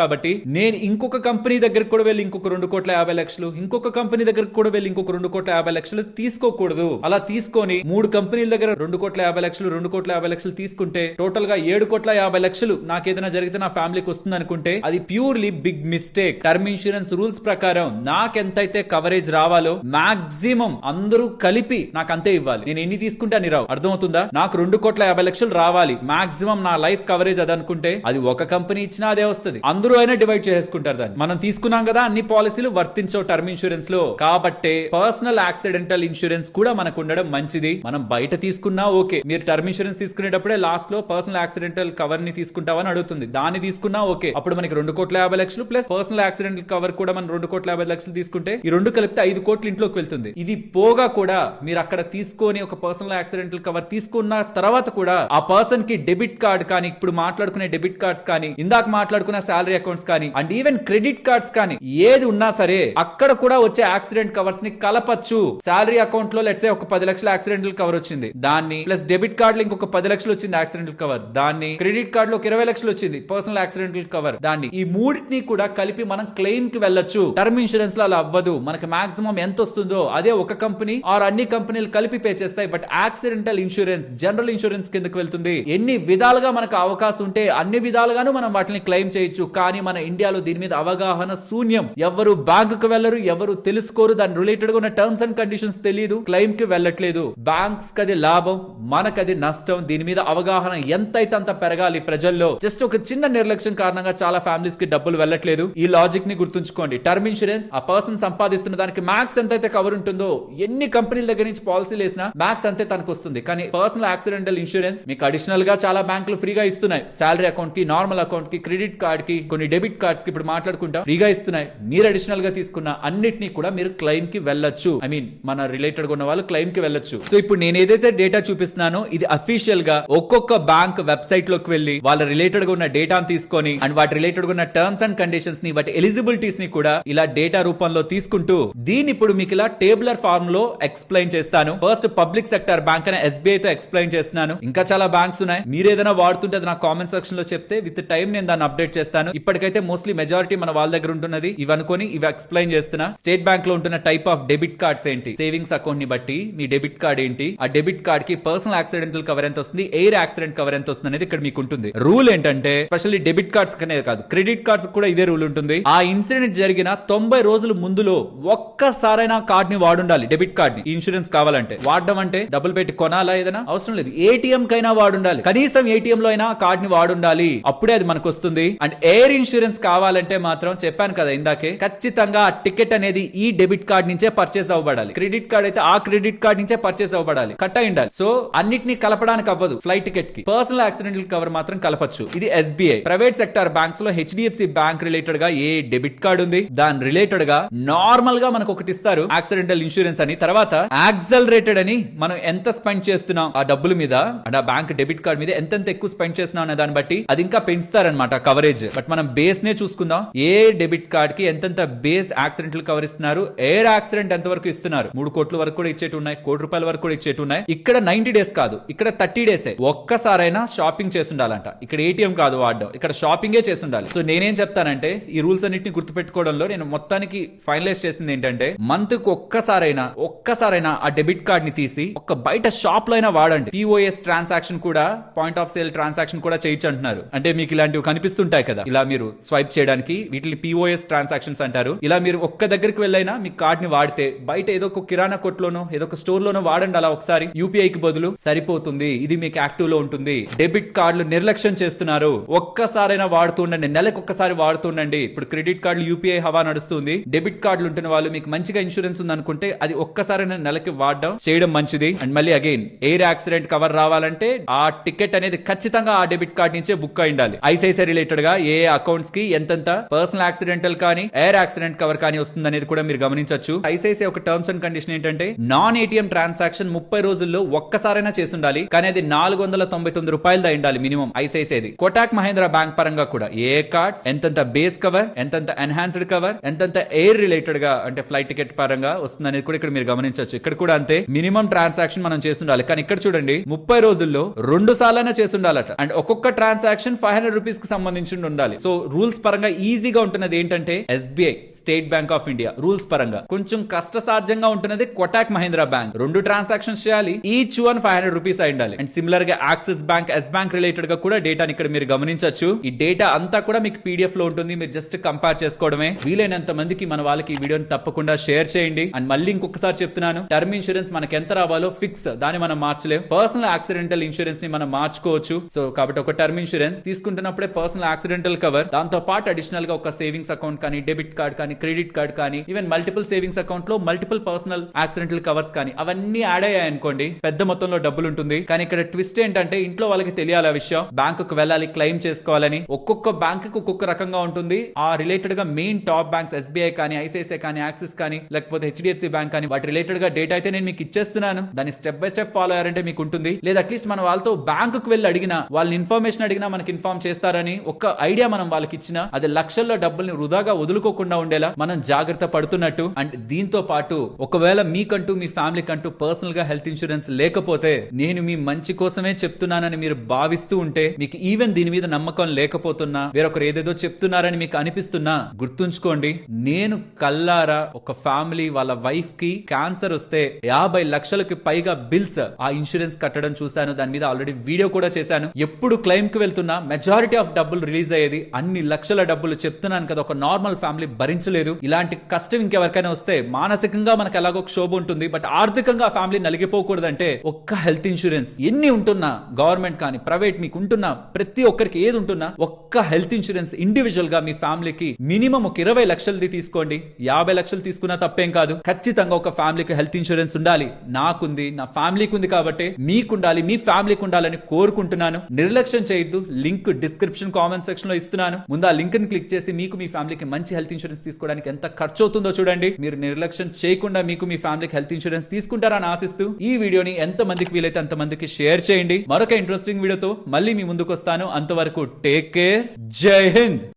కాబట్టి నేను ఇంకొక కంపెనీ దగ్గరకు కూడా వెళ్ళి ఇంకొక రెండు కోట్ల యాభై లక్షలు ఇంకొక కంపెనీ దగ్గరకు కూడా వెళ్ళి ఇంకొక రెండు కోట్ల యాభై లక్షలు తీసుకోకూడదు. అలా తీసుకొని మూడు కంపెనీల దగ్గర రెండు కోట్ల యాభై లక్షలు రెండు కోట్ల యాభై లక్షలు తీసుకుంటే టోటల్గా ఏడు కోట్ల యాభై లక్షలు నాకేదైనా జరిగితే నా ఫ్యామిలీకి వస్తుంది అనుకుంటే అది purely big mistake term insurance rules ప్రకారం నాకెంతైతే కవరేజ్ రావాలో మాక్సిమం అందరూ కలిపి నాకు అంతే ఇవ్వాలి. నేను ఎన్ని తీసుకుంటే అని రావు. అర్థమవుతుందా? నాకు రెండు కోట్ల యాభై లక్షలు రావాలి. మాక్సిమం నా లైఫ్ కవరేజ్ అది అనుకుంటే అది ఒక కంపెనీ ఇచ్చినా అదే వస్తుంది. అందరూ అయినా డివైడ్ చేసుకుంటారు దాన్ని. మనం తీసుకున్నాం కదా అన్ని పాలసీలు వర్తించవు టర్మ్ ఇన్సూరెన్స్లో. కాబట్టే పర్సనల్ యాక్సిడెంటల్ ఇన్సూరెన్స్ కూడా మనకు ఉండడం మంచిది. మనం బయట తీసుకున్నా ఓకే. మీరు టర్మ్ ఇన్సూరెన్స్ తీసుకునేటప్పుడే లాస్ట్లో పర్సనల్ యాక్సిడెంటల్ కవర్ని తీసుకుంటావని అడుగుతుంది. దాన్ని తీసుకున్నా ఓకే. అప్పుడు మనకి రెండు కోట్ల యాభై లక్షలు ప్లస్ పర్సనల్ యాక్సిడెంటల్ కవర్ కూడా మనం రెండు కోట్ల యాభై లక్షలు తీసుకుంటే ఈ రెండు కలిపితే ఐదు కోట్ల ఇంట్లోకి వెళ్తుంది. ఇది పోగా కూడా మీరు అక్కడ తీసుకొని ఒక పర్సనల్ యాక్సిడెంటల్ కవర్ తీసుకున్న తర్వాత కూడా ఆ పర్సన్కి డెబిట్ కార్డ్ కానీ ఇప్పుడు మాట్లాడుకునే డెబిట్ కార్డ్స్ కానీ ఇందాక మాట్లాడుకున్న శాలరీ అకౌంట్స్ కానీ అండ్ ఈవెన్ క్రెడిట్ కార్డ్స్ కానీ ఏది ఉన్నా సరే అక్కడ కూడా వచ్చే యాక్సిడెంట్ కవర్స్ని కలపచ్చు. శాలరీ అకౌంట్లో లెట్సే ఒక పది లక్షల యాక్సిడెంటల్ కవర్ వచ్చింది. దాన్ని ప్లస్ డెబిట్ కార్డ్లో ఇంకొక పది లక్షలు వచ్చింది యాక్సిడెంటల్ కవర్ దాన్ని క్రెడిట్ కార్డ్లో ఒక ఇరవై లక్షలు వచ్చింది పర్సనల్ యాక్సిడెంటల్ కవర్ దాన్ని ఈ మూడింటిని కూడా కలిపి మనం క్లెయిమ్కి వెళ్ళొచ్చు. టర్మ్ ఇన్సూరెన్స్లో అలా అవ్వదు. మనకి మాక్సిమం ఎంత వస్తుందో అదే ఒక కంపెనీ ఆర్ అన్ని కంపెనీలు కలిపి పే చేస్తాయి. But accidental insurance general insurance కిందకి వెళ్తుంది. ఎన్ని విధాలుగా మనకు అవకాశం ఉంటే అన్ని విధాలుగాను మనం వాటిని క్లెయిమ్ చేయొచ్చు. కానీ మన ఇండియాలో దీని మీద అవగాహన శూన్యం. ఎవరు బ్యాంకుకు వెళ్ళరు ఎవరు తెలుసుకోరు. దాని రిలేటెడ్గా ఉన్న టర్మ్స్ అండ్ కండిషన్స్ తెలియదు క్లెయిమ్కి వెళ్ళట్లేదు. బ్యాంక్స్ కది లాభం మనకది నష్టం. దీని మీద అవగాహన ఎంతైతే అంత పెరగాలి ప్రజల్లో. జస్ట్ ఒక చిన్న నిర్లక్ష్యం కారణంగా చాలా ఫ్యామిలీస్కి డబ్బులు వెళ్ళట్లేదు. ఈ లాజిక్ని గుర్తుంచుకోండి. టర్మ్ ఇన్సూరెన్స్ ఆ పర్సన్ సంపాదిస్తున్న దానికి మ్యాక్స్ ఎంతైతే కవర్ ఉంటుందో ఎన్ని కంపెనీల దగ్గర నుంచి పాలసీలు వేసినా మ్యాక్స్ అంతే తనకు వస్తుంది కానీ పర్సనల్ యాక్సిడెంటల్ ఇన్సూరెన్స్ మీకు అడిషనల్గా చాలా బ్యాంకులు ఫ్రీగా ఇస్తున్నాయి. సాలరీ అకౌంట్కి నార్మల్ అకౌంట్కి క్రెడిట్ కార్డ్కి కొన్ని డెబిట్ కార్డ్స్కి ఇప్పుడు మాట్లాడుకుంటాం ఫ్రీగా ఇస్తున్నాయి. మీరు అడిషనల్గా తీసుకున్న అన్నిటినీ కూడా మీరు క్లెయిమ్కి వెళ్ళొచ్చు. ఐ మీన్ మన రిలేటెడ్ ఉన్న వాళ్ళు క్లెయిమ్కి వెళ్ళొచ్చు. సో ఇప్పుడు నేను ఏదైతే డేటా చూపిస్తున్నానో ఇది అఫీషియల్గా ఒక్కొక్క బ్యాంక్ వెబ్సైట్లోకి వెళ్ళి వాళ్ళ రిలేటెడ్గా ఉన్న డేటాను తీసుకొని అండ్ వాటి రిలేటెడ్గా ఉన్న టర్మ్స్ అండ్ కండిషన్స్ని వాటి ఎలిజిబిలిటీస్ని కూడా ఇలా డేటా రూపంలో తీసుకుంటూ దీన్ని ఇప్పుడు మీకు ఇలా టేబులర్ ఫార్మ్లో ఎక్స్ప్లెయిన్ చేస్తాను. ఫస్ట్ పబ్లిక్ సెక్టర్ బ్యాంక్ అనే ఎస్బీఐ తో ఎక్స్ప్లెయిన్ చేస్తున్నాను. ఇంకా చాలా బ్యాంక్స్ ఉన్నాయి. మీరు ఏదైనా వాడుతుంటే అది నా కామెంట్ సెక్షన్లో చెప్తే విత్ టైం నేను దాన్ని అప్డేట్ చేస్తాను. ఇప్పటికైతే మోస్ట్లీ మెజారిటీ మన వాళ్ళ దగ్గర ఉంటున్నది. ఇవి అనుకొని ఇవి ఎక్స్ప్లెయిన్ చేస్తున్నా. స్టేట్ బ్యాంక్లో ఉంటున్న టైప్ ఆఫ్ డెబిట్ కార్డ్స్ ఏంటి? సేవింగ్స్ అకౌంట్ని బట్టి మీ డెబిట్ కార్డ్ ఏంటి? ఆ డెబిట్ కార్డ్కి పర్సనల్ యాక్సిడెంటల్ కవర్ ఎంత వస్తుంది? ఎయిర్ యాక్సిడెంట్ కవర్ ఎంత వస్తుంది అనేది ఇక్కడ మీకు ఉంటుంది రూల్ ఏంటంటే స్పెషల్లీ డెబిట్ కార్డ్స్ కనే కాదు క్రెడిట్ కార్డ్స్ కూడా ఇదే రూల్ ఉంటుంది. ఆ ఇన్సిడెంట్ జరిగిన తొంభై రోజుల ముందులో ఒక్కసారైనా కార్డ్ని వాడుండాలి డెబిట్ కార్డ్ని ఇన్సూరెన్స్ కావాలంటే. వాడడం అంటే డబ్బులు పెట్టి కొనాలా ఏదైనా? అవసరం లేదు. ఏటీఎం కైనా వాడుండాలి. కనీసం ఏటీఎం లో అయినా కార్డ్ని వాడుండాలి. అప్పుడే అది మనకు వస్తుంది అండ్ ఎయిర్ ఇన్సూరెన్స్ కావాలంటే మాత్రం చెప్పాను కదా ఇందాకే ఖచ్చితంగా టికెట్ అనేది ఈ డెబిట్ కార్డ్ నుంచే పర్చేస్ అవ్వబడాలి. క్రెడిట్ కార్డ్ అయితే ఆ క్రెడిట్ కార్డ్ నుంచే పర్చేస్ అవ్వబడాలి. కట్ అయి ఉండాలి సో అన్నిటిని కలపడానికి అవ్వదు. ఫ్లైట్ టికెట్కి పర్సనల్ యాక్సిడెంటల్ కవర్ మాత్రం కలపచ్చు. ఇది ఎస్బీఐ. ప్రైవేట్ సెక్టర్ బ్యాంక్స్లో హెచ్డిఎఫ్సి బ్యాంక్ రిలేటెడ్గా ఏ డెబిట్ కార్డ్ ఉంది? దాని రిలేటెడ్గా నార్మల్గా మనకు ఒకటి ఇస్తారు యాక్సిడెంటల్ ఇన్సూరెన్స్ అని. తర్వాత యాక్సలరేటెడ్ అని మనం ఎంత స్పెండ్ చేస్తున్నాం? ఆ డబ్బుల మీద అంటే ఆ బ్యాంక్ డెబిట్ కార్డ్ మీద ఎంతెంత ఎక్కువ స్పెండ్ చేస్తున్నాం అనే దాన్ని బట్టి అది ఇంకా పెంచుతారనమాట కవరేజ్ బట్ మనం బేస్ నే చూసుకుందాం. ఏ డెబిట్ కార్డ్కి ఎంతెంత బేస్ యాక్సిడెంట్లు కవర్ ఇస్తున్నారు? ఎయిర్ యాక్సిడెంట్ ఎంత వరకు ఇస్తున్నారు? మూడు కోట్ల వరకు కూడా ఇచ్చేట్టు ఉన్నాయి. కోటి రూపాయల వరకు కూడా ఇచ్చేట్టు ఉన్నాయి. ఇక్కడ నైన్టీ డేస్ కాదు. ఇక్కడ థర్టీ డేస్ ఒక్కసారైనా షాపింగ్ చేసి ఉండాలంట ఇక్కడ ఏటీఎం కాదు వాడడం. ఇక్కడ షాపింగే చేసి ఉండాలి సో నేనేం చెప్తానంటే ఈ రూల్స్ అన్నిటిని గుర్తుపెట్టుకోవడంలో నేను మొత్తానికి ఫైనలైజ్ చేసింది ఏంటంటే మంత్కు ఒక్కసారైనా ఒక్కసారైనా ఆ డెబిట్ కార్డ్ని తీసి ఒక బయట షాప్లో అయినా వాడండి. పిఓఎస్ ట్రాన్సాక్షన్ కూడా పాయింట్ ఆఫ్ సేల్ ట్రాన్సాక్షన్ కూడా చేయొచ్చు అంటున్నారు. అంటే మీకు ఇలాంటివి కనిపిస్తుంటాయి కదా. ఇలా మీరు స్వైప్ చేయడానికి వీటిని పిఓఎస్ ట్రాన్సాక్షన్స్ అంటారు. ఇలా మీరు ఒక్క దగ్గరికి వెళ్ళైనా మీ కార్డ్ని వాడితే బయట ఏదో ఒక కిరాణా కొట్లోనో ఏదో ఒక స్టోర్ లోనో వాడండి అలా ఒకసారి. యూపీఐ కి బదులు సరిపోతుంది. ఇది మీకు యాక్టివ్లో ఉంటుంది. డెబిట్ కార్డులు నిర్లక్ష్యం చేస్తున్నారు. ఒక్కసారైనా వాడుతూ ఉండండి. నెలకు ఒక్కసారి వాడుతుండండి ఇప్పుడు క్రెడిట్ కార్డులు యూపీఐ హవా నడుస్తుంది. డెబిట్ కార్డులు ఉంటున్న వాళ్ళు మీకు మంచిగా ఇన్సూరెన్స్ ఉంది అనుకుంటే అది ఒక్కసారైనా నెలకి వాడడం చేయడం మంచిది. అండ్ మళ్ళీ అగైన్ ఎయిర్ యాక్సిడెంట్ కవర్ రావాలంటే ఆ టికెట్ అనేది ఖచ్చితంగా ఆ డెబిట్ కార్డ్ నుంచే బుక్ అయి ఉండాలి. ఐసీఐసీ రిలేటెడ్గా ఏ అకౌంట్స్కి ఎంతెంత పర్సనల్ యాక్సిడెంటల్ కానీ ఎయిర్ యాక్సిడెంట్ కవర్ కానీ వస్తుంది అనేది కూడా మీరు గమనించవచ్చు ఐసీఐసీ ఒక టర్మ్స్ అండ్ కండిషన్ ఏంటంటే నాన్ ఏటీఎం ట్రాన్సాక్షన్ ముప్పై రోజుల్లో ఒక్కసారైనా చేసి ఉండాలి కానీ అది నాలుగు వందల తొంభై తొమ్మిది రూపాయలు అయి ఉండాలి మినిమం ఐసిఐసిఐది కోటాక్ మహేంద్ర బ్యాంక్ పరంగా కూడా ఏ కార్డ్స్ ఎంతెంత బేస్ కవర్ ఎంతెంత ఎన్హాన్స్డ్ కవర్ ఎంతెంత ఎయిర్ రిలేటెడ్గా అంటే ఫ్లైట్ టికెట్ పరంగా వస్తుంది అనేది కూడా ఇక్కడ మీరు గమనించవచ్చు. ఇక్కడ కూడా అంతే. మినిమం ట్రాన్సాక్షన్ మనం చేస్తుండాలి. కానీ ఇక్కడ చూడండి ముప్పై రోజుల్లో రెండు సార్లైనా చేస్తుండాలట. అండ్ ఒక్కొక్క ట్రాన్సాక్షన్ ఫైవ్ హండ్రెడ్ రూపీస్కి సంబంధించి ఉండాలి. సో రూల్స్ పరంగా ఈజీగా ఉంటున్నది ఏంటంటే SBI state bank of India rules పరంగా. కొంచెం కష్టసాధ్యంగా ఉంటున్నది కొటాక్ మహేంద్ర బ్యాంక్ రెండు ట్రాన్సాక్షన్స్ చేయాలి. Each one five hundred rupees అయి ఉండాలి. అండ్ సిమిలర్గా యాక్సిస్ బ్యాంక్ ఎస్ బ్యాంక్ రిలేటెడ్గా కూడా డేటాని ఇక్కడ మీరు గమనించవచ్చు. ఈ డేటా అంతా కూడా మీకు పీడిఎఫ్లో ఉంటుంది. మీరు జస్ట్ కంపేర్ చేసుకోవడమే. వీలైనంత మందికి మన వాళ్ళకి ఈ వీడియోని తప్పకుండా షేర్ చేయండి. అండ్ మళ్ళీ ఇంకొకసారి చెప్తున్నాను టర్మ్ ఇన్సూరెన్స్ మనకి ఎంత రావాలో ఫిక్స్. దాన్ని మనం మార్చలేం. పర్సనల్ యాక్సిడెంటల్ ఇన్సూరెన్స్ని మనం మార్చుకోవచ్చు. సో కాబట్టి ఒక టర్మ్ ఇన్సూరెన్స్ తీసుకుంటున్నప్పుడే పర్సనల్ యాక్సిడెంటల్ కవర్. దాంతో పాటు అడిషనల్గా ఒక సేవింగ్స్ అకౌంట్ కానీ డెబిట్ కార్డ్ కానీ క్రెడిట్ కార్డ్ కానీ ఈవెన్ మల్టిపుల్ సేవింగ్స్ అకౌంట్లో మల్టిపుల్ పర్సనల్ యాక్సిడెంటల్ కవర్స్ కానీ అవన్నీ యాడ్ అయ్యాయి అనుకోండి పెద్ద మొత్తంలో డబ్బులు ఉంటుంది కానీ ఇక్కడ ట్విస్ట్ ఏంటంటే ఇంట్లో వాళ్ళకి తెలియాలి ఆ విషయం. బ్యాంకుకు వెళ్ళాలి క్లెయిమ్ చేసుకోవాలని ఒక్కొక్క బ్యాంక్ ఒక్కొక్క రకంగా ఉంటుంది. ఆ రిలేటెడ్గా మెయిన్ టాప్ బ్యాంక్స్ ఎస్బీఐ కానీ ఐసిఐసిఐ కానీ యాక్సిస్ కానీ లేకపోతే హెచ్డిఎఫ్సి బ్యాంక్ కానీ వాటి రిలేటెడ్గా డేటా అయితే నేను మీకు ఇచ్చేస్తున్నాను. దాన్ని స్టెప్ బై స్టెప్ ఫాలో అయ్యారంటే మీకు ఉంటుంది లేదా అట్లీస్ట్ మనం వాళ్ళతో బ్యాంకుకు వెళ్ళి అడిగినా వాళ్ళని ఇన్ఫర్మేషన్ అడిగినా మనకి ఇన్ఫార్మ్ చేస్తారని ఒక ఐడియా మనం వాళ్ళకి ఇచ్చినా అది లక్షల్లో డబ్బుల్ని వృధాగా వదులుకోకుండా ఉండేలా మనం జాగ్రత్త పడుతున్నట్టు. అండ్ దీంతో పాటు ఒకవేళ మీకంటూ మీ ఫ్యామిలీ కంటూ పర్సనల్గా హెల్త్ ఇన్సూరెన్స్ లేకపోతే నేను మీ మంచి కోసమే చెప్తున్నానని మీరు భావిస్తూ ఉంటే మీకు ఈవెన్ దీని మీద నమ్మకం లేకపోతున్నా వేరొకరు ఏదేదో చెప్తున్నారని మీకు అనిపిస్తున్నా గుర్తుంచుకోండి. నేను కల్లారా ఒక ఫ్యామిలీ వాళ్ళ వైఫ్కి క్యాన్సర్ వస్తే యాభై లక్షలకి పైగా బిల్స్ ఆ ఇన్సూరెన్స్ కట్టడం చూశాను. దాని మీద ఆల్రెడీ వీడియో కూడా చేశాను. ఎప్పుడు క్లెయిమ్కి వెళ్తున్నా మెజారిటీ ఆఫ్ డబ్బులు రిలీజ్ అయ్యేది అన్ని లక్షల డబ్బులు చెప్తున్నాను కదా ఒక నార్మల్ ఫ్యామిలీ భరించలేదు. ఇలాంటి కష్టం ఇంకెవరికైనా వస్తే మానసికంగా మనకు ఎలాగో క్షోభ ఉంటుంది. బట్ ఆర్థికంగా ఫ్యామిలీ నలిగిపోకూడదంటే ఒక్క హెల్త్ ఇన్సూరెన్స్ ఎన్ని ఉంటున్నా గవర్నమెంట్ కానీ ప్రైవేట్ మీకు ఉంటున్నా ప్రతి ఒక్కరికి ఏది ఉంటున్నా ఒక్క హెల్త్ ఇన్సూరెన్స్ ఇండివిజువల్గా మీ ఫ్యామిలీకి మినిమం ఒక ఇరవై లక్షలది తీసుకోండి. యాభై లక్షలు తీసుకున్నా తప్పేం కాదు. ఖచ్చితంగా ఒక ఫ్యామిలీకి హెల్త్ ఇన్సూరెన్స్ ఉండాలి. నాకుంది నా ఫ్యామిలీకి ఉంది కాబట్టి మీకుండాలి మీ ఫ్యామిలీకి ఉండాలని కోరుకుంటున్నాను. నిర్లక్ష్యం చేయొద్దు. లింక్ డిస్క్రిప్షన్ కామెంట్ సెక్షన్లో ఇస్తున్నాను. ముందు ఆ లింక్ని క్లిక్ చేసి మీకు మీ ఫ్యామిలీకి మంచి హెల్త్ ఇన్సూరెన్స్ తీసుకోవడానికి ఎంత ఖర్చు అవుతుందో చూడండి. మీరు నిర్లక్ష్యం చేయకుండా మీకు మీ ఫ్యామిలీకి హెల్త్ ఇన్సూరెన్స్ తీసుకుంటారని ఆశిస్తూ ఈ వీడియోని ఎంత మందికి వీలైతే అంత మందికి షేర్ చేయండి. మరొక ఇంట్రెస్టింగ్ వీడియోతో మళ్ళీ మీ ముందుకు వస్తాను అంతవరకు టేక్ కేర్. జై హింద్.